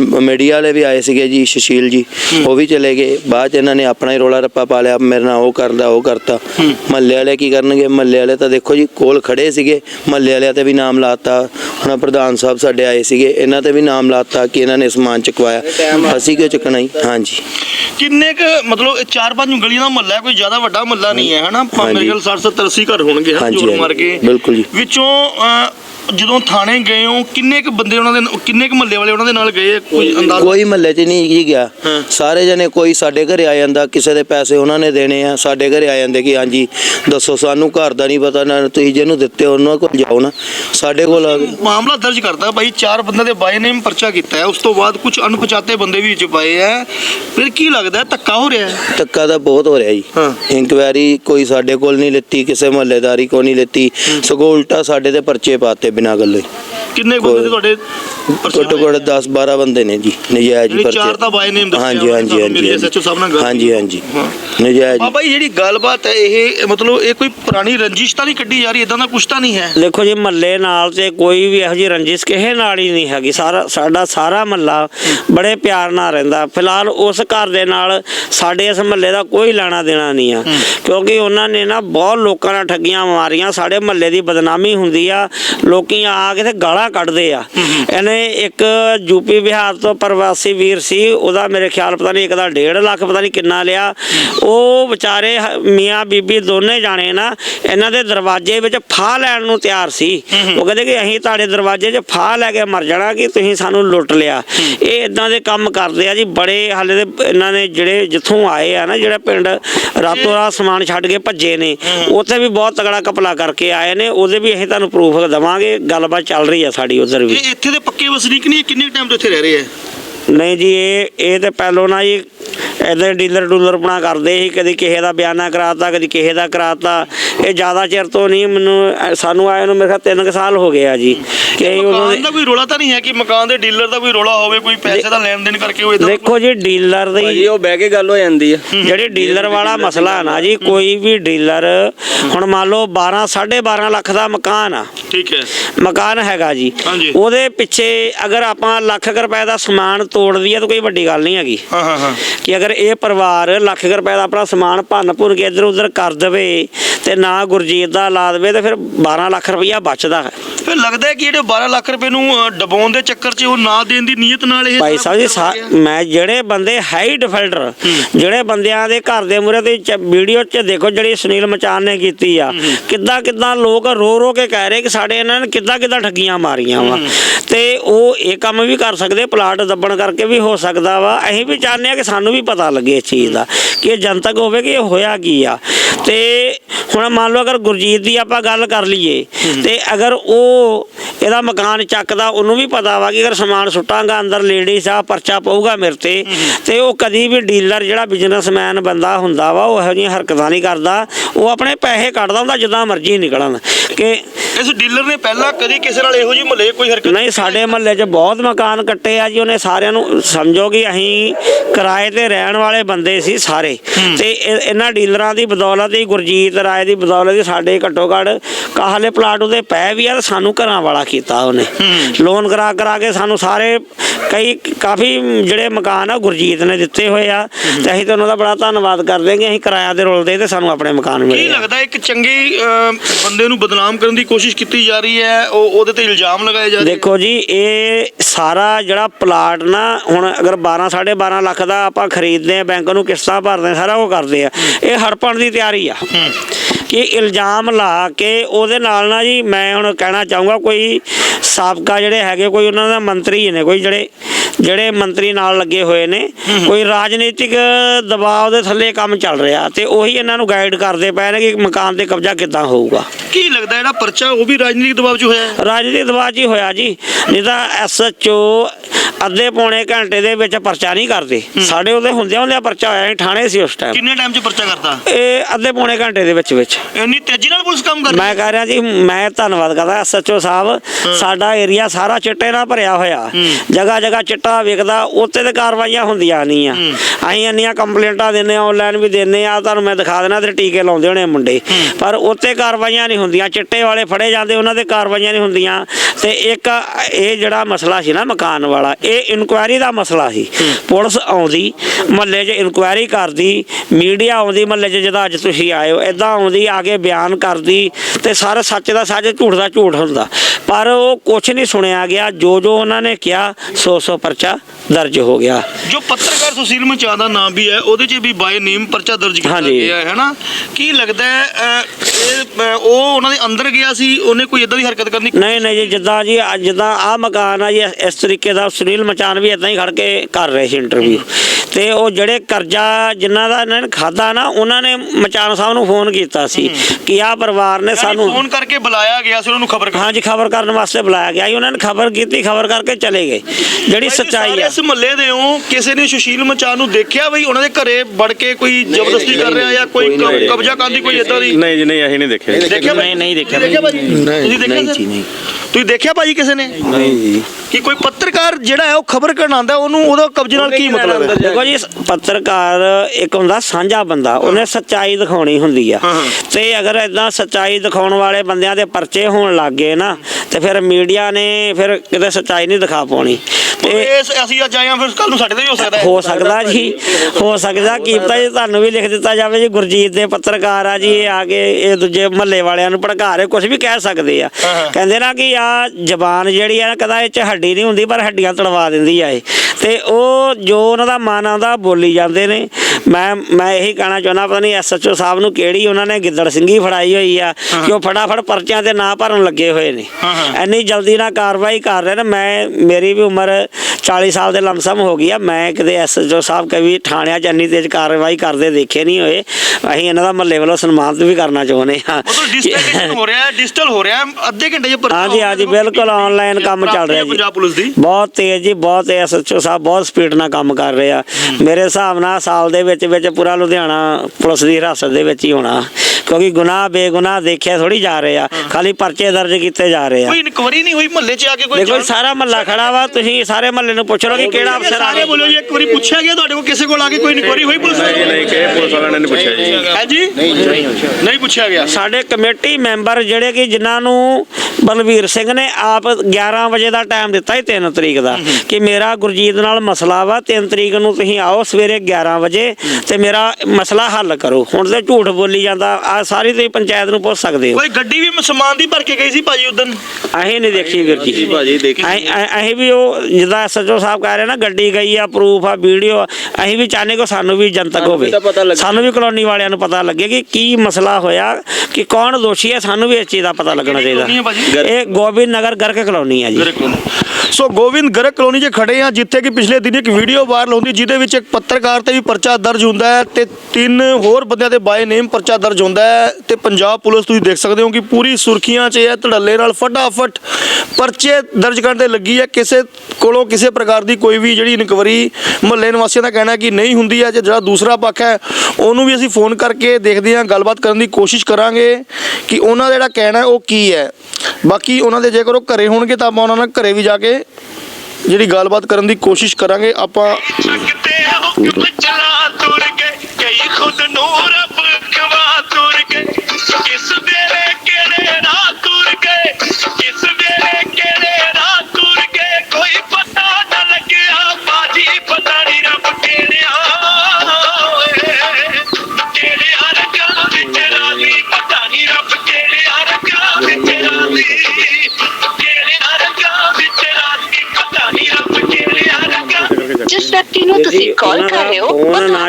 ਮ- ਮੀਡੀਆ ਵਾਲੇ ਵੀ ਆਏ ਸੀਗੇ ਜੀ ਸੁਸ਼ੀਲ ਜੀ। ਉਹ ਵੀ ਚਲੇ ਗਏ। ਬਾਅਦ ਚ ਇਹਨਾਂ ਨੇ ਆਪਣਾ ਹੀ ਰੋਲਾ ਰੱਪਾ ਪਾ ਲਿਆ ਮੇਰੇ ਨਾਲ ਉਹ ਕਰਦਾ ਉਹ ਕਰਤਾ। ਮਹੱਲੇ ਵਾਲੇ ਕੀ ਕਰਨਗੇ? ਮਹੱਲੇ ਵਾਲੇ ਤਾਂ ਦੇਖੋ ਜੀ ਕੋਲ ਖੜੇ ਸੀਗੇ। ਮਹੱਲੇ ਵਾਲਿਆਂ ਤੇ ਵੀ ਨਾਮ ਲਾਤਾ ਹੁਣ ਪ੍ਰਧਾਨ ਸਾਹਿਬ ਸਾਡੇ ਆਏ ਸੀਗੇ ਇਹਨਾਂ ਤੇ ਵੀ ਨਾਮ ਲਾਤਾ ਕਿ ਇਹਨਾਂ ਨੇ ਸਮਾਨ ਚੁਕਵਾਇਆ। ਅਸੀਂ ਕਿਉਂ ਚੁੱਕਣਾ ਜੀ? ਹਾਂਜੀ। ਕਿੰਨੇ ਕ ਮਤਲਬ ਇਹ ਚਾਰ ਪੰਜ ਗਲੀਆਂ ਦਾ ਮਹੱਲਾ ਹੈ ਕੋਈ ਜ਼ਿਆਦਾ ਵੱਡਾ ਮਹੱਲਾ ਨਹੀਂ ਹੈ ਹਨਾ? ਪਾ- ਮੇਰੇ। ਖਿਆਲ 60 70 80 ਘਰ ਹੋਣਗੇ ਹਾਂਜੀ, ਜੋੜ। ਮਾਰ ਕੇ। ਬਿਲਕੁਲ ਜੀ। ਵਿੱਚੋਂ ਜਦੋਂ ਥਾਣੇ ਗਏ ਹੋ ਕਿੰਨੇ ਕ ਬੰਦੇ ਉਹਨਾਂ ਦੇ ਕਿੰਨੇ ਕ ਮਹੱਲੇ ਵਾਲੇ ਉਹਨਾਂ ਦੇ ਨਾਲ ਗਏ? ਕੋਈ ਅੰਦਾਜ਼ਾ ਕੋਈ ਮਹੱਲੇ 'ਚ ਨਹੀਂ ਜੀ ਗਿਆ। ਸਾਰੇ ਜਣੇ ਕੋਈ ਸਾਡੇ ਘਰੇ ਆ ਜਾਂਦਾ ਕਿਸੇ ਦੇ ਪੈਸੇ ਉਹਨਾਂ ਨੇ ਦੇਣੇ ਆ ਸਾਡੇ ਘਰੇ ਆ ਜਾਂਦੇ ਕਿ ਹਾਂਜੀ ਦੱਸੋ ਸਾਨੂੰ ਘਰ ਦਾ ਨਹੀਂ ਪਤਾ ਨਾ ਤੁਸੀਂ ਜਿਹਨੂੰ ਦਿੱਤੇ ਉਹਨਾਂ ਕੋਲ ਜਾਓ ਨਾ। ਸਾਡੇ ਕੋਲ ਆ ਗਏ। ਮਾਮਲਾ ਦਰਜ ਕਰਤਾ ਭਾਈ ਚਾਰ ਬੰਦੇ ਦੇ ਬਾਈ ਨੇਮ ਪਰਚਾ ਕੀਤਾ ਹੈ। ਉਸ ਤੋਂ ਬਾਅਦ ਕੁਝ ਅਣਪਛਾਤੇ ਬੰਦੇ ਵੀ ਵਿੱਚ ਪਾਏ ਹੈ। ਫਿਰ ਕੀ ਲੱਗਦਾ ਹੈ? ਧੱਕਾ ਹੋ ਰਿਹਾ ਹੈ? ਧੱਕਾ ਤਾਂ ਬਹੁਤ ਹੋ ਰਿਹਾ ਜੀ। ਹਾਂ। ਇਨਕੁਆਇਰੀ ਕੋਈ ਸਾਡੇ ਕੋਲ ਨਹੀਂ ਲਿੱਤੀ ਕਿਸੇ ਮਹੱਲੇਦਾਰੀ ਕੋਲ ਨਹੀਂ ਲਿੱਤੀ। ਸਗੋਂ ਉਲਟਾ ਸਾਡੇ ਤੇ ਪਰਚੇ ਪਾਤੇ ਬਿਨਾਂ ਗੱਲੋਂ। ਹੀ ਕਿੰਨੇ ਬੰਦੇ ਦੇ ਤੁਹਾਡੇ ਪਰਚੇ ਘੱਟੋ ਹੋਏ? ਘੱਟ 10 12 ਬੰਦੇ ਨੇ ਜੀ ਨਜਾਇਜ਼ ਜਿਹੜੇ ਪਰਚੇ। ਚਾਰ ਤਾਂ ਬਾਈ ਨੇਮ ਦੱਸਿਆ ਹਾਂਜੀ ਹਾਂਜੀ ਹਾਂਜੀ SHO ਸਾਹਿਬ ਨਾਲ ਗੱਲ ਹਾਂਜੀ ਹਾਂਜੀ। ਨਜਾਇਜ਼। ਬਾਬਾ ਜੀ ਜਿਹੜੀ ਗੱਲਬਾਤ ਹੈ ਇਹ ਮਤਲਬ ਇਹ ਕੋਈ ਪੁਰਾਣੀ ਰੰਜਿਸ਼ ਤਾਂ ਨਹੀਂ ਕੱਢੀ ਜਾ ਰਹੀ ਇਦਾਂ ਦਾ ਕੁਛ ਤਾਂ ਨਹੀਂ ਹੈ? ਦੇਖੋ ਜੀ ਮਹੱਲੇ ਨਾਲ ਤੇ ਕੋਈ ਵੀ ਇਹੋ ਜਿਹੀ ਰੰਜਿਸ਼ ਕਿਸੇ ਨਾਲ ਹੀ ਨਹੀਂ ਹੈਗੀ। ਸਾਰਾ ਸਾਡਾ ਸਾਰਾ ਮਹੱਲਾ ਬੜੇ ਪਿਆਰ ਨਾਲ ਰਹਿੰਦਾ। ਫਿਲਹਾਲ ਉਸ ਘਰ ਦੇ ਨਾਲ ਸਾਡੇ ਇਸ ਮਹੱਲੇ ਦਾ ਕੋਈ ਲੈਣਾ ਦੇਣਾ ਨਹੀਂ ਆ। ਕਿਉਂਕਿ ਉਹਨਾਂ ਨੇ ਨਾ ਬਹੁਤ ਲੋਕਾਂ ਨਾਲ ਠੱਗੀਆਂ ਮਾਰੀਆਂ। ਸਾਡੇ ਮਹੱਲੇ ਦੀ ਬਦਨਾਮੀ ਹੁੰਦੀ ਆ। ਲੋਕੀ ਆ ਕੇ ਤੇ ਗਾਲਾਂ ਗਾਲਾਂ ਕੱਢਦੇ ਆ। ਇਹਨੇ ਇੱਕ ਯੂਪੀ ਬਿਹਾਰ ਤੋਂ ਪ੍ਰਵਾਸੀ ਵੀਰ ਸੀ, ਉਹਦਾ ਮੇਰੇ ਖਿਆਲ ਪਤਾ ਨਹੀਂ ਇੱਕ ਦਾ 1.5 ਲੱਖ ਪਤਾ ਨਹੀਂ ਕਿੰਨਾ ਲਿਆ। ਉਹ ਵਿਚਾਰੇ ਮੀਆਂ ਬੀਬੀ ਦੋਨੇ ਜਾਣੇ ਨਾ ਇਹਨਾਂ ਦੇ ਦਰਵਾਜ਼ੇ ਵਿੱਚ ਫਾਹ ਲੈਣ ਨੂੰ ਤਿਆਰ ਸੀ। ਉਹ ਕਹਿੰਦੇ ਕਿ ਅਸੀਂ ਤੁਹਾਡੇ ਦਰਵਾਜ਼ੇ 'ਚ ਫਾਹ ਲੈ ਕੇ ਮਰ ਜਾਣਾ ਕਿ ਤੁਸੀਂ ਸਾਨੂੰ ਲੁੱਟ ਲਿਆ। ਇਹ ਇਦਾਂ ਦੇ ਕੰਮ ਕਰਦੇ ਆ ਜੀ, ਬੜੇ ਹਾਲੇ ਦੇ ਇਹਨਾਂ ਨੇ ਜਿਹੜੇ ਜਿੱਥੋਂ ਆਏ ਆ ਨਾ, ਜਿਹੜਾ ਪਿੰਡ ਰਾਤੋਂ ਰਾਤ ਸਮਾਨ ਛੱਡ ਕੇ ਭੱਜੇ ਨੇ, ਉੱਥੇ ਵੀ ਬਹੁਤ ਤਗੜਾ ਕਪਲਾ ਕਰਕੇ ਆਏ ਨੇ, ਉਹਦੇ ਵੀ ਅਸੀਂ ਤੁਹਾਨੂੰ ਪ੍ਰੂਫ ਦਵਾਂਗੇ, ਗੱਲਬਾਤ ਚੱਲ ਰਹੀ ਹੈ ਸਾਡੀ ਉਧਰ ਵੀ। ਇਹ ਇੱਥੇ ਦੇ ਪੱਕੇ ਵਸਨੀਕ ਨਹੀਂ ਇਹ ਕਿੰਨੇ ਟਾਈਮ ਤੋਂ ਇੱਥੇ ਰਹਿ ਰਹੇ ਆ? ਨਹੀਂ ਜੀ ਇਹ ਇਹ ਤੇ ਪਹਿਲੋਂ ਨਾ ਜੀ ਇਹਦੇ ਡੀਲਰ ਡੂਲਰ ਬਣਾ ਕਰਦੇ ਸੀ ਕਦੀ ਕਿਸੇ ਦਾ ਬਿਆਨਾ ਕਰਾਤਾ ਕਦੀ ਕਿਸੇ ਦਾ ਕਰਾਤਾ। ਇਹ ਜ਼ਿਆਦਾ ਚਿਰ ਤੋਂ ਨਹੀਂ ਮੈਨੂੰ ਸਾਨੂੰ ਆਏ ਨੂੰ ਮੇਰੇ ਖਿਆਲ ਤਿੰਨ ਕੁ ਸਾਲ ਹੋ ਗਏ ਆ ਜੀ। ਕਿ ਉਦੋਂ ਮਕਾਨ ਦੇ- ਦਾ ਕੋਈ ਰੋਲਾ ਤਾਂ ਨਹੀਂ ਹੈ ਕਿ ਮਕਾਨ ਦੇ ਡੀਲਰ ਦਾ ਕੋਈ ਰੋਲਾ ਹੋਵੇ ਕੋਈ ਪੈਸੇ ਦਾ ਲੈਣ ਦੇਣ ਕਰਕੇ ਉਹ ਇਦਾਂ ਦੇਖੋ ਜੀ ਡੀਲਰ ਦੀ ਭਾਜੀ ਉਹ ਬਹਿ ਕੇ ਗੱਲ ਹੋ ਜਾਂਦੀ ਆ। ਜਿਹੜੀ ਡੀਲਰ ਵਾਲਾ ਮਸਲਾ ਨਾ ਜੀ ਕੋਈ ਵੀ ਡੀਲਰ ਹੁਣ ਮੰਨ ਲਓ 12 12.5 ਲੱਖ ਦਾ ਮਕਾਨ ਆ। ਠੀਕ ਹੈ। ਮਕਾਨ ਹੈਗਾ ਜੀ। ਹਾਂਜੀ। ਉਹਦੇ ਪਿੱਛੇ ਅਗਰ ਆਪਾਂ ਲੱਖ ਕੁ ਰੁਪਏ ਦਾ ਸਮਾਨ ਤੋੜ ਦਈਏ ਤਾਂ ਕੋਈ ਵੱਡੀ ਗੱਲ ਨਹੀਂ ਹੈਗੀ। ਹਾਂ ਹਾਂ ਹਾਂ। ਕਿ ਅਗਰ ਇਹ ਪਰਿਵਾਰ ਲੱਖ ਰੁਪਏ ਦਾ ਆਪਣਾ ਸਮਾਨ ਭੰਨ ਭੁੰਨ ਕੇ ਇੱਧਰ ਉੱਧਰ ਕਰ ਦੇਵੇ ਤੇ ਨਾ ਗੁਰਜੀਤ ਦਾ ਲਾ ਦੇਵੇ ਤੇ ਫਿਰ 12 ਲੱਖ ਰੁਪਈਆ ਬਚਦਾ ਹੈ। ਫਿਰ ਲੱਗਦਾ ਹੈ ਕਿ ਜਿਹੜੇ 12 ਲੱਖ ਰੁਪਏ ਨੂੰ ਡਬਾਉਣ ਦੇ ਚੱਕਰ 'ਚ ਉਹ ਨਾ ਦੇਣ ਦੀ ਨੀਅਤ ਨਾਲ ਇਹ ਭਾਈ ਸਾਹਿਬ ਜੀ ਸਾ- ਮੈਂ ਜਿਹੜੇ ਬੰਦੇ ਹਾਈ ਡਿਫਾਲਟਰ ਜਿਹੜੇ ਬੰਦਿਆਂ ਦੇ ਘਰ ਦੇ ਮੂਹਰੇ ਤੇ ਵੀਡੀਓ 'ਚ ਦੇਖੋ ਜਿਹੜੀ ਸੁਨੀਲ ਮਚਾਨ ਨੇ ਕੀਤੀ ਆ ਕਿੱਦਾਂ ਕਿੱਦਾਂ ਲੋਕ ਰੋ ਰੋ ਕੇ ਕਹਿ ਰਹੇ ਕਿ ਸਾਡੇ ਇਹਨਾਂ ਨੇ ਕਿੱਦਾਂ ਕਿੱਦਾਂ ਠੱਗੀਆਂ ਮਾਰੀਆਂ ਵਾ। ਤੇ ਉਹ ਇਹ ਕੰਮ ਵੀ ਕਰ ਸਕਦੇ ਪਲਾਟ ਦੱਬਣ ਕਰਕੇ ਵੀ ਹੋ ਸਕਦਾ ਵਾ। ਅਸੀਂ ਵੀ ਚਾਹੁੰਦੇ ਆ ਕਿ ਸਾਨੂੰ ਵੀ ਪਤਾ ਲੱਗੇ ਇਸ ਚੀਜ਼ ਦਾ ਕਿ ਇਹ ਜਨਤਕ ਹੋਵੇ ਕਿ ਇਹ ਹੋਇਆ ਕੀ ਆ। ਤੇ ਹੁਣ ਮੰਨ ਲਓ ਅਗਰ ਗੁਰਜੀਤ ਦੀ ਆਪਾਂ ਗੱਲ ਕਰ ਲਈਏ ਤੇ ਅਗਰ ਉਹ ਇਹਦਾ ਮਕਾਨ ਚੱਕਦਾ ਉਹਨੂੰ ਵੀ ਪਤਾ ਵਾ ਕਿ ਅਗਰ ਸਮਾਨ ਸੁੱਟਾਂਗਾ ਅੰਦਰ ਲੇਡੀਜ਼ ਆ ਪਰਚਾ ਪਊਗਾ ਮੇਰੇ ਤੇ ਤੇ ਉਹ ਕਦੀ ਵੀ ਡੀਲਰ ਜਿਹੜਾ ਬਿਜ਼ਨਸਮੈਨ ਬੰਦਾ ਹੁੰਦਾ ਵਾ ਉਹ ਇਹੋ ਜਿਹੀਆਂ ਹਰਕਤਾਂ ਨਹੀਂ ਕਰਦਾ। ਉਹ ਆਪਣੇ ਪੈਸੇ ਕੱਢਦਾ ਹੁੰਦਾ ਜਿੱਦਾਂ ਮਰਜ਼ੀ ਨਿਕਲਣ। ਕਿ ਇਸ ਡੀਲਰ ਨੇ ਪਹਿਲਾਂ ਕਦੀ ਕਿਸੇ ਨਾਲ ਇਹੋ ਜਿਹੀ ਮਹੱਲੇ ਕੋਈ ਹਰਕਤ? ਨਹੀਂ ਸਾਡੇ ਮਹੱਲੇ 'ਚ ਬਹੁਤ ਮਕਾਨ ਕੱਟੇ ਆ ਜੀ ਉਹਨੇ ਸਾਰਿਆਂ ਨੂੰ ਸਮਝੋ ਕਿ ਅਸੀਂ ਕਿਰਾਏ ਤੇ ਰਹਿਣ ਵਾਲੇ ਬੰਦੇ ਸੀ ਸਾਰੇ। ਤੇ ਇਹ- ਇਹਨਾਂ ਡੀਲਰਾਂ ਦੀ ਬਦੌਲਤ ਹੀ ਗੁਰਜੀਤ ਰਾਏ ਦੀ ਬਦੌਲਤ ਹੀ ਸਾਡੇ ਘੱਟੋ ਘੱਟ ਕਾਹਲੇ ਪਲਾਟ ਉਹਦੇ ਪੈ ਵੀ ਆ ਤੇ ਸਾਨੂੰ ਘਰਾਂ ਵਾਲਾ ਕੀਤਾ ਉਹਨੇ। ਲੋਨ ਕਰਾ ਕਰਾ ਕੇ ਸਾਨੂੰ ਸਾਰੇ ਕਈ ਕਾਫੀ ਜਿਹੜੇ ਮਕਾਨ ਆ ਗੁਰਜੀਤ ਨੇ ਦਿੱਤੇ ਹੋਏ ਆ। ਤੇ ਅਸੀਂ ਤਾਂ ਉਹਨਾਂ ਦਾ ਬੜਾ ਧੰਨਵਾਦ ਕਰਦੇ ਹਾਂ ਕਿ ਅਸੀਂ ਕਿਰਾਇਆ ਦੇ ਰੁਲਦੇ ਤੇ ਸਾਨੂੰ ਆਪਣੇ ਮਕਾਨ ਕੀ ਮਿਲੇ ਆ। ਲੱਗਦਾ ਇੱਕ ਚੰਗੇ ਬੰਦੇ ਨੂੰ ਬਦਨਾਮ ਕਰਨ ਦੀ ਕੋਸ਼ਿਸ਼ ਕੀਤੀ ਜਾ ਰਹੀ ਹੈ? ਉਹ ਉਹਦੇ ਤੇ ਇਲਜ਼ਾਮ ਲਗਾਏ ਜਾ ਰਹੇ ਦੇਖੋ ਜੀ ਇਹ ਸਾਰਾ ਜਿਹੜਾ ਪਲਾਟ ਨਾ ਹੁਣ ਅਗਰ 12 12.5 ਲੱਖ ਦਾ ਆਪਾਂ ਖਰੀਦਦੇ ਆ ਬੈਂਕ ਨੂੰ ਕਿਸ਼ਤਾਂ ਭਰਦੇ ਆ ਸਾਰਾ ਉਹ ਕਰਦੇ ਆ। ਇਹ ਹੜਪਣ ਦੀ ਤਿਆਰੀ ਆ। ਕਿ ਇਲਜ਼ਾਮ ਲਾ ਕੇ ਉਹਦੇ ਨਾਲ ਨਾ ਜੀ ਮੈਂ ਹੁਣ ਕਹਿਣਾ ਚਾਹੂੰਗਾ ਕੋਈ ਸਾਬਕਾ ਜਿਹੜੇ ਹੈਗੇ, ਕੋਈ ਉਹਨਾਂ ਦਾ ਮੰਤਰੀ ਨੇ, ਕੋਈ ਜਿਹੜੇ ਜਿਹੜੇ ਮੰਤਰੀ ਨਾਲ ਲੱਗੇ ਹੋਏ ਨੇ ਕੋਈ ਰਾਜਨੀਤਿਕ ਦਬਾਅ ਦੇ ਥੱਲੇ ਕੰਮ ਚੱਲ ਰਿਹਾ ਤੇ ਉਹੀ ਇਹਨਾਂ ਨੂੰ ਗਾਈਡ ਕਰਦੇ ਪਏ ਨੇ ਕਿ ਮਕਾਨ ਤੇ ਕਬਜ਼ਾ ਕਿੱਦਾਂ ਹੋਊਗਾ। ਕੀ ਲੱਗਦਾ ਜਿਹੜਾ ਪਰਚਾ ਉਹ ਵੀ ਰਾਜਨੀਤਿਕ ਦਬਾਅ 'ਚ ਹੋਇਆ ਹੈ? ਰਾਜਨੀਤਿਕ ਦਬਾਅ 'ਚ ਹੀ ਹੋਇਆ ਜੀ। ਨਹੀਂ ਤਾਂ ਐਸਐਚਓ ਅੱਧੇ ਪੌਣੇ ਘੰਟੇ ਦੇ ਵਿੱਚ ਪਰਚਾ ਨਹੀਂ ਕਰਦੇ। ਸਾਡੇ ਉਹਦੇ ਹੁੰਦਿਆਂ ਹੁੰਦਿਆਂ ਪਰਚਾ ਹੋਇਆ ਸੀ ਥਾਣੇ ਸੀ ਉਸ ਟਾਈਮ ਕਿੰਨੇ ਟਾਈਮ 'ਚ ਪਰਚਾ ਕਰਤਾ? ਇਹ ਅੱਧੇ ਪੌਣੇ ਘੰਟੇ ਦੇ ਵਿੱਚ ਵਿੱਚ। ਇੰਨੀ ਤੇਜ਼ੀ ਨਾਲ ਪੁਲਿਸ ਕੰਮ ਕਰ ਰਹੀ ਹੈ? ਮੈਂ ਕਹਿ ਰਿਹਾ ਜੀ ਮੈਂ ਧੰਨਵਾਦ ਕਰਦਾ ਐਸਐਚਓ ਸਾਹਿਬ। ਸਾਡਾ ਏਰੀਆ ਸਾਰਾ ਚਿੱਟੇ ਨਾਲ ਭਰਿਆ ਹੋਇਆ। ਜਗ੍ਹਾ ਜਗ੍ਹਾ ਚਿੱਟਾ ਵਿਕਦਾ ਉੱਤੇ ਤੇ ਕਾਰਵਾਈਆਂ ਹੁੰਦੀਆਂ ਨਹੀਂ ਆ। ਅਸੀਂ ਇੰਨੀਆਂ ਕੰਪਲੇਂਟਾਂ ਦਿੰਨੇ ਆ ਆਨਲਾਈਨ ਵੀ ਦਿੰਨੇ ਆ ਤੁਹਾਨੂੰ ਮੈਂ ਦਿਖਾ ਦੇਣਾ ਤੇ ਟੀਕੇ ਲਾਉਂਦੇ ਹੋਣੇ ਮੁੰਡੇ। ਪਰ ਉੱਤੇ ਕਾਰਵਾਈਆਂ ਨਹੀਂ ਹੁੰਦੀਆਂ ਚਿੱਟੇ ਵਾਲੇ ਫੜੇ ਜਾਂਦੇ ਉਹਨਾਂ ਤੇ ਕਾਰਵਾਈਆਂ ਨਹੀਂ ਹੁੰਦੀਆਂ। ਤੇ ਇੱਕ ਇਹ ਜਿਹੜਾ ਮਸਲਾ ਸੀ ਨਾ ਮਕਾਨ ਵਾਲਾ ਇਹ ਇਨਕੁਆਇਰੀ ਦਾ ਮਸਲਾ ਸੀ। ਪੁਲਿਸ ਆਉਂਦੀ ਮਹੱਲੇ 'ਚ ਇਨਕੁਆਇਰੀ ਕਰਦੀ ਮੀਡੀਆ ਆਉਂਦੀ ਮਹੱਲੇ 'ਚ ਜਦੋਂ ਅੱਜ ਤੁਸੀਂ ਆਏ ਹੋ ਇਦਾਂ ਆਉਂਦੀ ਆ ਕੇ ਬਿਆਨ ਕਰਦੀ ਤੇ ਸਾਰਾ ਸੱਚ ਦਾ ਸੱਚ ਝੂਠ ਦਾ ਝੂਠ ਹੁੰਦਾ। ਪਰ ਉਹ ਕੁਝ ਨਹੀਂ ਸੁਣਿਆ ਗਿਆ। ਜੋ ਜੋ ਉਹਨਾਂ ਨੇ ਕਿਹਾ ਸੌ ਸੌ ਪਰਚਾ ਦਰਜ ਹੋ ਗਿਆ। ਜੋ ਪੱਤਰਕਾਰ ਸੁਸ਼ੀਲ ਮਚਾ ਦਾ ਨਾਮ ਵੀ ਹੈ ਉਹਦੇ 'ਚ ਵੀ ਬਾਈ ਨੇਮ ਪਰਚਾ ਦਰਜ ਕੀਤਾ। ਗਿਆ ਹੈ ਹੈਨਾ ਕੀ ਲੱਗਦਾ ਹੈ ਉਹ ਉਹਨਾਂ ਦੇ ਅੰਦਰ ਗਿਆ ਸੀ ਉਹਨੇ ਕੋਈ ਇਦਾਂ ਦੀ ਹਰਕਤ ਕਰਨੀ? ਨਹੀਂ ਨਹੀਂ ਜੀ ਜਿੱਦਾਂ ਜੀ ਜਿੱਦਾਂ ਆ ਮਕਾਨ ਆ ਜੀ ਇਸ- ਤਰੀਕੇ ਦਾ ਸੁਨੀਲ ਮਚਾਨ ਵੀ ਇਦਾਂ ਹੀ ਖੜ ਕੇ ਕਰ ਰਹੇ ਸੀ ਇੰਟਰਵਿਊ ਤੇ ਉਹ ਜਿਹੜੇ ਕਰਜ਼ਾ ਜਿਨ੍ਹਾਂ ਦਾ ਇਹਨਾਂ ਨੇ ਖਾਦਾ ਨਾ ਉਹਨਾਂ ਨੇ ਮਚਾਨ ਸਾਹਿਬ ਨੂੰ ਫੋਨ ਕੀਤਾ ਸੀ ਕਿ ਆ ਪਰਿਵਾਰ ਨੇ ਸਾਨੂੰ ਫੋਨ ਕਰਕੇ ਬੁਲਾਇਆ ਗਿਆ ਸੀ ਉਹਨਾਂ ਨੂੰ ਖਬਰ ਹਾਂਜੀ ਖਬਰ ਕਰਨ ਵਾਸਤੇ ਬੁਲਾਇਆ ਗਿਆ ਜੀ ਉਹਨਾਂ ਨੇ ਖਬਰ ਕੀਤੀ ਖਬਰ ਕਰਕੇ ਚਲੇ ਗਏ। ਜਿਹੜੀ ਸੱਚਾਈ ਆ। ਇਸ ਮਹੱਲੇ ਦੇ ਹੋ ਕਿਸੇ ਨੇ ਸੁਸ਼ੀਲ ਮਚਾ ਨੂੰ ਦੇਖਿਆ ਬਈ ਉਹਨਾਂ ਦੇ ਘਰੇ ਵੜ ਕੇ ਕੋਈ ਜ਼ਬਰਦਸਤੀ ਕਰ ਰਿਹਾ ਜਾਂ ਕੋਈ ਕਬ- ਕਬਜ਼ਾ ਕਰਨ ਦੀ ਕੋਈ ਇਦਾਂ ਦੀ? ਨਹੀਂ ਜੀ ਨਹੀਂ ਅਸੀਂ ਨਹੀਂ ਦੇਖਿਆ। ਦੇਖਿਆ ਨਹੀਂ ਨਹੀਂ ਦੇਖਿਆ ਤੁਸੀਂ ਦੇਖਿਆ ਤੁਸੀਂ ਦੇਖਿਆ ਭਾਜੀ ਕਿਸੇ ਨੇ? ਨਹੀਂ ਜੀ। ਕਿ ਕੋਈ ਪੱਤਰਕਾਰ ਜਿਹੜਾ ਹੈ ਉਹ ਖਬਰ ਕਰਨ ਆਉਂਦਾ ਉਹਨੂੰ ਉਹਦਾ ਕਬਜ਼ੇ ਨਾਲ ਕੀ ਮਤਲਬ ਹੈ? ਦੇਖੋ ਜੀ ਪੱਤਰਕਾਰ ਇੱਕ ਹੁੰਦਾ ਸਾਂਝਾ ਬੰਦਾ ਉਹਨੇ ਸੱਚਾਈ ਦਿਖਾਉਣੀ ਹੁੰਦੀ ਆ। ਤੇ ਅਗਰ ਇਦਾਂ ਸੱਚਾਈ ਦਿਖਾਉਣ ਵਾਲੇ ਬੰਦਿਆਂ ਦੇ ਪਰਚੇ ਹੋਣ ਲੱਗ ਗਏ ਨਾ ਤੇ ਫਿਰ ਮੀਡੀਆ ਨੇ ਫਿਰ ਕਿਤੇ ਸੱਚਾਈ ਨਹੀਂ ਦਿਖਾ ਪਾਉਣੀ। ਇਸ ਅਸੀਂ ਅੱਜ ਆਏ ਹਾਂ ਫਿਰ ਕੱਲ ਨੂੰ ਸਾਡੇ ਤੇ ਵੀ ਹੋ ਸਕਦਾ ਹੈ। ਹੋ ਸਕਦਾ ਜੀ ਹੋ ਸਕਦਾ ਕੀਤਾ ਜੀ ਤੁਹਾਨੂੰ ਵੀ ਲਿਖ ਦਿੱਤਾ ਜਾਵੇ ਜੀ ਗੁਰਜੀਤ ਦੇ ਪੱਤਰਕਾਰ ਆ ਜੀ ਇਹ ਆ ਕੇ ਇਹ ਦੂਜੇ ਮਹੱਲੇ ਵਾਲਿਆਂ ਨੂੰ ਭੜਕਾ ਰਹੇ ਕੁਝ ਵੀ ਕਹਿ ਸਕਦੇ ਆ। ਕਹਿੰਦੇ ਨਾ ਕਿ ਆ ਜ਼ਬਾਨ ਜਿਹੜੀ ਆ ਕਦਾ ਇਹ ਚ ਹੱਡੀ ਨਹੀਂ ਹੁੰਦੀ ਪਰ ਹੱਡੀਆਂ ਤੜਵਾ ਦਿੰਦੀ ਆ ਇਹ। ਤੇ ਉਹ ਜੋ ਉਹਨਾਂ ਦਾ ਮਨ ਆਉਂਦਾ ਬੋਲੀ ਜਾਂਦੇ ਨੇ। ਮੈਂ ਮੈਂ ਇਹੀ ਕਹਿਣਾ ਚਾਹੁੰਦਾ ਪਤਾ ਨਹੀਂ ਐਸਐਚਓ ਸਾਹਿਬ ਨੂੰ ਕਿਹੜੀ ਉਹਨਾਂ ਨੇ ਗਿੱਦੜ ਸਿੰਘੀ ਫੜਾਈ ਹੋਈ ਆ ਕਿ ਉਹ ਫਟਾਫਟ ਪਰਚਿਆਂ ਤੇ ਨਾਂ ਭਰਨ ਲੱਗੇ ਹੋਏ ਨੇ। ਇੰਨੀ ਜਲਦੀ ਨਾਲ ਕਾਰਵਾਈ ਕਰ ਰਹੇ ਨੇ ਮੈਂ ਮੇਰੀ ਵੀ ਉਮਰ 40 ਸਾਲ ਦੇ ਲਮਸਮ ਹੋ ਗਈ ਆ। ਮੈਂ ਕਿਤੇ ਐਸਐਚਓ ਸਾਹਿਬ ਕਵੀ ਥਾਣਿਆਂ 'ਚ ਇੰਨੀ ਤੇਜ਼ ਕਾਰਵਾਈ ਕਰਦੇ ਦੇਖੇ ਨਹੀਂ ਹੋਏ। ਅਸੀਂ ਇਹਨਾਂ ਦਾ ਮਹੱਲੇ ਵੱਲੋਂ ਸਨਮਾਨਿਤ ਵੀ ਕਰਨਾ ਚਾਹੁੰਦੇ ਹਾਂ। ਮਤਲਬ ਡਿਜੀਟਲਾਈਜੇਸ਼ਨ ਹੋ ਰਿਹਾ ਹੈ ਡਿਜੀਟਲ ਹੋ ਰਿਹਾ ਹੈ ਅੱਧੇ ਘੰਟੇ 'ਚ ਪਰਚਾ ਹਾਂਜੀ ਹੋ ਹਾਂਜੀ ਗਿਆ। ਬਿਲਕੁਲ ਆਨਲਾਈਨ ਕੰਮ ਚੱਲ ਰਿਹਾ ਜੀ। ਪੰਜਾਬ ਪੁਲਿਸ ਦੀ। ਬਹੁਤ ਤੇਜ਼ ਜੀ ਬਹੁਤ ਐਸਐਚਓ ਸਾਹਿਬ ਬਹੁਤ ਸਪੀਡ ਨਾਲ ਕੰਮ ਕਰ ਰਹੇ ਆ। ਮੇਰੇ ਹਿਸਾਬ ਨਾਲ ਸਾਲ ਦੇ ਵਿੱਚ ਵਿੱਚ ਪੂਰਾ ਲੁਧਿਆਣਾ ਪੁਲਿਸ ਦੀ ਹਿਰਾਸਤ ਦੇ ਵਿੱਚ ਹੀ ਹੋਣਾ। ਕਿਉਂਕਿ ਗੁਨਾਹ ਬੇਗੁਨਾਹ ਦੇਖਿਆ ਥੋੜੀ ਜਾ ਰਹੇ ਆ। ਖਾਲੀ ਪਰਚੇ ਦਰਜ ਕੀਤੇ ਜਾ ਰਹੇ ਆ। ਕੋਈ ਇਨਕੁਆਰੀ ਨਹੀਂ ਹੋਈ ਮਹੱਲੇ 'ਚ ਆ ਕੇ ਕੋਈ ਦੇਖੋ ਸਾਰਾ ਮਹੱਲਾ ਖੜਾ ਵਾ ਤੁਸੀਂ ਸਾਰੇ ਮਹੱਲੇ ਨੂੰ ਪੁੱਛ ਲਓ ਕਿ ਕਿਹੜਾ ਅਫਸਰ ਆ ਸਾਰੇ ਗਿਆ। ਬੋਲੋ ਜੀ ਇੱਕ ਵਾਰੀ ਪੁੱਛਿਆ ਗਿਆ ਤੁਹਾਡੇ ਕੋਲ ਕਿਸੇ ਕੋਲ ਆ ਕੇ ਕੋਈ ਇਨਕੁਆਰੀ ਹੋਈ ਪੁਲਿਸ ਨਹੀਂ ਨਹੀਂ ਕਿ ਪੁਲਿਸ ਵਾਲਿਆਂ ਨੇ ਪੁੱਛਿਆ ਜੀ। ਹਾਂਜੀ ਨਹੀਂ ਪੁੱਛਿਆ। ਗਿਆ। ਸਾਡੇ ਕਮੇਟੀ ਮੈਂਬਰ ਜਿਹੜੇ ਕਿ ਜਿਨ੍ਹਾਂ ਨੂੰ ਬਲਵੀਰ ਸਿੰਘ ਨੇ ਆਪ 11 ਵਜੇ ਦਾ ਟਾਈਮ ਦਿੱਤਾ ਸੀ 3 ਤਰੀਕ ਦਾ ਕਿ ਮੇਰਾ ਗੁਰਜੀਤ ਨਾਲ ਮਸਲਾ ਵਾ 3 ਤਰੀਕ ਨੂੰ ਤੁਸੀਂ ਆਓ ਸਵੇਰੇ 11 ਵਜੇ ਤੇ ਮੇਰਾ ਮਸਲਾ ਹੱਲ ਕਰੋ। ਹੁਣ ਤੇ ਝੂਠ ਬੋਲੀ ਜਾਂਦਾ ਆ ਸਾਰੀ ਤੁਸੀਂ ਪੰਚਾਇਤ ਨੂੰ ਪੁੱਛ ਸਕਦੇ ਹੋ। ਕੋਈ ਗੱਡੀ ਵੀ ਸਮਾਨ ਦੀ ਭਰ ਕੇ ਗਈ ਸੀ ਭਾਜੀ ਉਦੋਂ ਅਸੀਂ ਨਹੀਂ ਦੇਖੀ ਵੀਰ ਜੀ। ਭਾਜੀ ਦੇਖੀ ਅਸੀਂ ਵੀ ਉਹ ਜਿੱਦਾਂ ਐਸਐਚਓ ਸਾਹਿਬ ਕਹਿ ਰਹੇ ਨਾ ਗੱਡੀ ਗਈ ਆ ਪ੍ਰੂਫ ਆ ਵੀਡੀਓ ਅਸੀਂ ਵੀ ਚਾਹਨੇ ਕੋ ਸਾਨੂੰ ਵੀ ਜਨਤਕ ਹੋਵੇ। ਤਾਂ ਪਤਾ ਲੱਗੇ। ਸਾਨੂੰ ਵੀ ਕਲੋਨੀ ਵਾਲਿਆਂ ਨੂੰ ਪਤਾ ਲੱਗੇ ਕਿ ਕੀ ਮਸਲਾ ਹੋਇਆ ਕਿ ਕੌਣ ਦੋਸ਼ੀ ਹੈ ਸਾਨੂੰ ਵੀ ਇਸ ਚੀਜ਼ ਦਾ ਪਤਾ ਲੱਗਣਾ ਕਲੋਨੀ ਹੈ ਚਾਹੀਦਾ ਭਾਜੀ? ਇਹ ਗੋਬਿੰਦ ਨਗਰ ਗਰਕ ਕਲੋਨੀ ਹੈ ਜੀ। ਸੋ ਗੋਬਿੰਦ ਗਰਕ ਕਲੋਨੀ 'ਚ ਖੜੇ ਆ ਜਿੱਥੇ ਕਿ ਪਿਛਲੇ ਦਿਨ ਇੱਕ ਵੀਡੀਓ ਵਾਇਰਲ ਹੁੰਦੀ ਜਿਹਦੇ ਵਿੱਚ ਇੱਕ ਪੱਤਰਕਾਰ ਤੇ ਵੀ ਪਰਚਾ ਦਰਜ ਹੁੰਦਾ ਹੈ ਤੇ ਤਿੰਨ ਹੋਰ ਬੰਦਿਆਂ ਦੇ ਬਾਏ ਨੇਮ ਪਰਚਾ ਦਰਜ ਹੁੰਦਾ ਹੈ ਤੇ ਪੰਜਾਬ ਪੁਲਿਸ ਤੁਸੀਂ ਦੇਖ ਸਕਦੇ ਹੋ ਕਿ ਪੂਰੀ ਸੁਰਖੀਆਂ 'ਚ ਇਹ ਧੜੱਲੇ ਨਾਲ ਫਟਾਫਟ ਪਰਚੇ ਦਰਜ ਕਰਨ ਤੇ ਲੱਗੀ ਹੈ। ਕਿਸੇ ਕੋਲੋਂ ਕਿਸੇ ਪ੍ਰਕਾਰ ਦੀ ਕੋਈ ਵੀ ਜਿਹੜੀ ਇਨਕੁਆਰੀ ਮਹੱਲੇ ਨਿਵਾਸੀਆਂ ਦਾ ਕਹਿਣਾ ਕਿ ਨਹੀਂ ਹੁੰਦੀ ਹੈ ਜਿਹੜਾ ਦੂਸਰਾ ਪੱਖ ਹੈ, ਉਹਨੂੰ ਵੀ ਅਸੀਂ ਫੋਨ ਕਰਕੇ ਦੇਖਦੇ ਹਾਂ, ਗੱਲਬਾਤ ਕਰਨ ਦੀ ਕੋਸ਼ਿਸ਼ ਕਰਾਂਗੇ ਕਿ ਉਹਨਾਂ ਦਾ ਜਿਹੜਾ ਕਹਿਣਾ ਉਹ ਕੀ ਹੈ। ਬਾਕੀ ਉਹਨਾਂ ਦੇ ਜੇਕਰ ਉਹ ਘਰੇ ਹੋਣਗੇ ਤਾਂ ਆਪਾਂ ਉਹਨਾਂ ਨਾਲ ਘਰੇ ਵੀ ਜਾ ਕੇ ਜਿਹੜੀ ਗੱਲਬਾਤ ਕਰਨ ਦੀ ਕੋਸ਼ਿਸ਼ ਕਰਾਂਗੇ, ਆਪਾਂ ਸਕਤੇ ਹੁਕਮ ਚਲਾ ਤੁਰ ਗਏ ਕਈ ਖੁਦ ਨੂੰ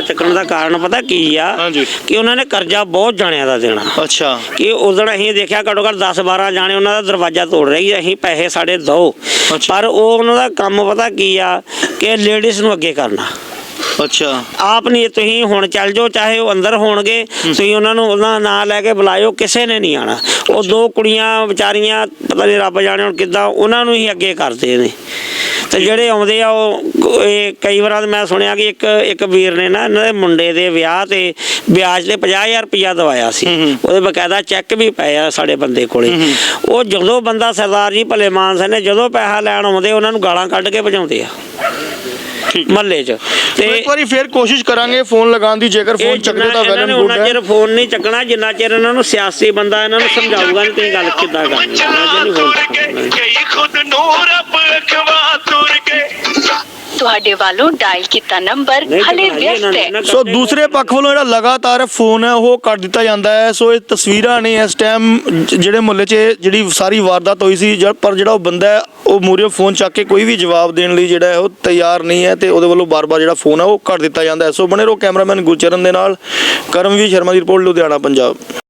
ਚੱਕਣ ਦਾ ਕਾਰਨ ਪਤਾ ਕੀ ਆ? ਹਾਂਜੀ। ਕਿ ਉਹਨਾਂ ਨੇ ਕਰਜ਼ਾ ਬਹੁਤ ਜਾਣਿਆਂ ਦਾ ਦੇਣਾ। ਅੱਛਾ। ਕਿ ਉਦੋਂ ਅਸੀਂ ਦੇਖਿਆ ਘੱਟੋ ਘੱਟ 10 12 ਜਾਣੇ ਉਹਨਾਂ ਦਾ ਦਰਵਾਜ਼ਾ ਤੋੜ ਰਹੇ ਅਸੀਂ ਪੈਸੇ ਸਾਡੇ ਅੱਛਾ। ਪਰ ਉਹ ਉਹਨਾਂ ਦਾ ਕੰਮ ਪਤਾ ਕੀ ਆ? ਕਿ ਲੇਡੀਜ਼ ਨੂੰ ਅੱਗੇ ਕਰਨਾ। ਅੱਛਾ। ਆਪ ਨਹੀਂ ਤੁਸੀਂ ਹੁਣ ਚੱਲ ਜਾਓ ਚਾਹੇ ਉਹ ਅੰਦਰ ਹੋਣਗੇ ਤੁਸੀਂ ਉਹਨਾਂ ਨੂੰ ਉਹਨਾਂ ਦਾ ਨਾਂ ਲੈ ਕੇ ਬੁਲਾਇਓ ਕਿਸੇ ਨੇ ਨਹੀਂ ਆਣਾ ਉਹ ਦੋ ਕੁੜੀਆਂ ਵਿਚਾਰੀਆਂ ਪਤਾ ਨਹੀਂ ਰੱਬ ਜਾਣੇ ਹੁਣ ਕਿੱਦਾਂ ਉਹਨਾਂ ਨੂੰ ਹੀ ਅੱਗੇ ਕਰਦੇ ਨੇ। ਤੇ ਜਿਹੜੇ ਆਉਂਦੇ ਆ ਉਹ ਇਹ ਕਈ ਵਾਰਾਂ ਮੈਂ ਸੁਣਿਆ ਕਿ ਇੱਕ ਇੱਕ ਵੀਰ ਨੇ ਨਾ ਇਹਨਾਂ ਦੇ ਮੁੰਡੇ ਦੇ ਵਿਆਹ ਤੇ ਵਿਆਜ ਤੇ 50000 ਰੁਪਇਆ ਦਵਾਇਆ ਸੀ। ਉਹਦੇ ਬਕਾਇਦਾ ਚੈੱਕ ਵੀ ਪਏ ਆ ਸਾਡੇ ਬੰਦੇ ਕੋਲੇ। ਉਹ ਜਦੋਂ ਬੰਦਾ ਸਰਦਾਰ ਜੀ ਭਲੇ ਮਾਨਸ ਨੇ ਜਦੋਂ ਪੈਸਾ ਲੈਣ ਆਉਂਦੇ ਉਹਨਾਂ ਨੂੰ ਗਾਲਾਂ ਕੱਢ ਕੇ ਭਜਾਉਂਦੇ ਆ। ਮਹੱਲੇ 'ਚ। ਤੇ ਇੱਕ ਵਾਰੀ ਫੇਰ ਕੋਸ਼ਿਸ਼ ਕਰਾਂਗੇ ਫੋਨ ਲਗਾਉਣ ਦੀ ਜੇਕਰ ਫੋਨ ਚੱਕਦੇ ਤਾਂ ਇਹਨਾਂ ਵੈਲ ਨੇ ਐਂਡ ਗੁੱਡ ਉਹਨਾਂ ਹੈ। ਚਿਰ ਫੋਨ ਨਹੀਂ ਚੱਕਣਾ ਜਿੰਨਾ ਚਿਰ ਇਹਨਾਂ ਨੂੰ ਸਿਆਸੀ ਬੰਦਾ ਇਹਨਾਂ ਨੂੰ ਸਮਝਾਊਗਾ ਨਹੀਂ ਤੁਸੀਂ ਗੱਲ ਕਿੱਦਾਂ ਕਰਨੀ ਉਹਨਾਂ ਚਿਰ ਨਹੀਂ ਫੋਨ ਚੱਕਣਾ ਕਈ ਖੁਦ ਨੂੰ ਰੱਬ ਤੁਰ ਗਏ ਤੁਹਾਡੇ ਵੱਲੋਂ ਡਾਇਲ ਕੀਤਾ ਨੰਬਰ ਹਲੇ ਵਿਅਸਤ ਨੇ ਹੈ। ਸੋ ਦੂਸਰੇ ਪੱਖ ਵੱਲੋਂ ਜਿਹੜਾ ਲਗਾਤਾਰ ਫੋਨ ਹੈ ਉਹ ਕੱਟ ਦਿੱਤਾ ਜਾਂਦਾ ਹੈ। ਸੋ ਇਹ ਤਸਵੀਰਾਂ ਨੇ ਇਸ ਟਾਈਮ ਜਿਹੜੇ ਮੁਹੱਲੇ 'ਚ ਜਿਹੜੀ ਸਾਰੀ ਵਾਰਦਾਤ ਹੋਈ ਸੀ ਪਰ ਜਿਹੜਾ ਉਹ ਬੰਦਾ ਹੈ ਉਹ ਮੂਰੇ ਫੋਨ ਚੱਕ ਕੇ ਕੋਈ ਵੀ ਜਵਾਬ ਦੇਣ ਲਈ ਜਿਹੜਾ ਹੈ ਉਹ ਤਿਆਰ ਨਹੀਂ ਹੈ ਤੇ ਉਹਦੇ ਵੱਲੋਂ ਬਾਰ-ਬਾਰ ਜਿਹੜਾ ਫੋਨ ਹੈ ਉਹ ਕੱਟ ਦਿੱਤਾ ਜਾਂਦਾ ਹੈ। ਸੋ ਬਣੇ ਰਹੋ ਕੈਮਰਾਮੈਨ ਗੁਰਚਰਨ ਦੇ ਨਾਲ ਕਰਮਵੀਰ ਸ਼ਰਮਾ ਦੀ ਰਿਪੋਰਟ ਲੁਧਿਆਣਾ ਪੰਜਾਬ।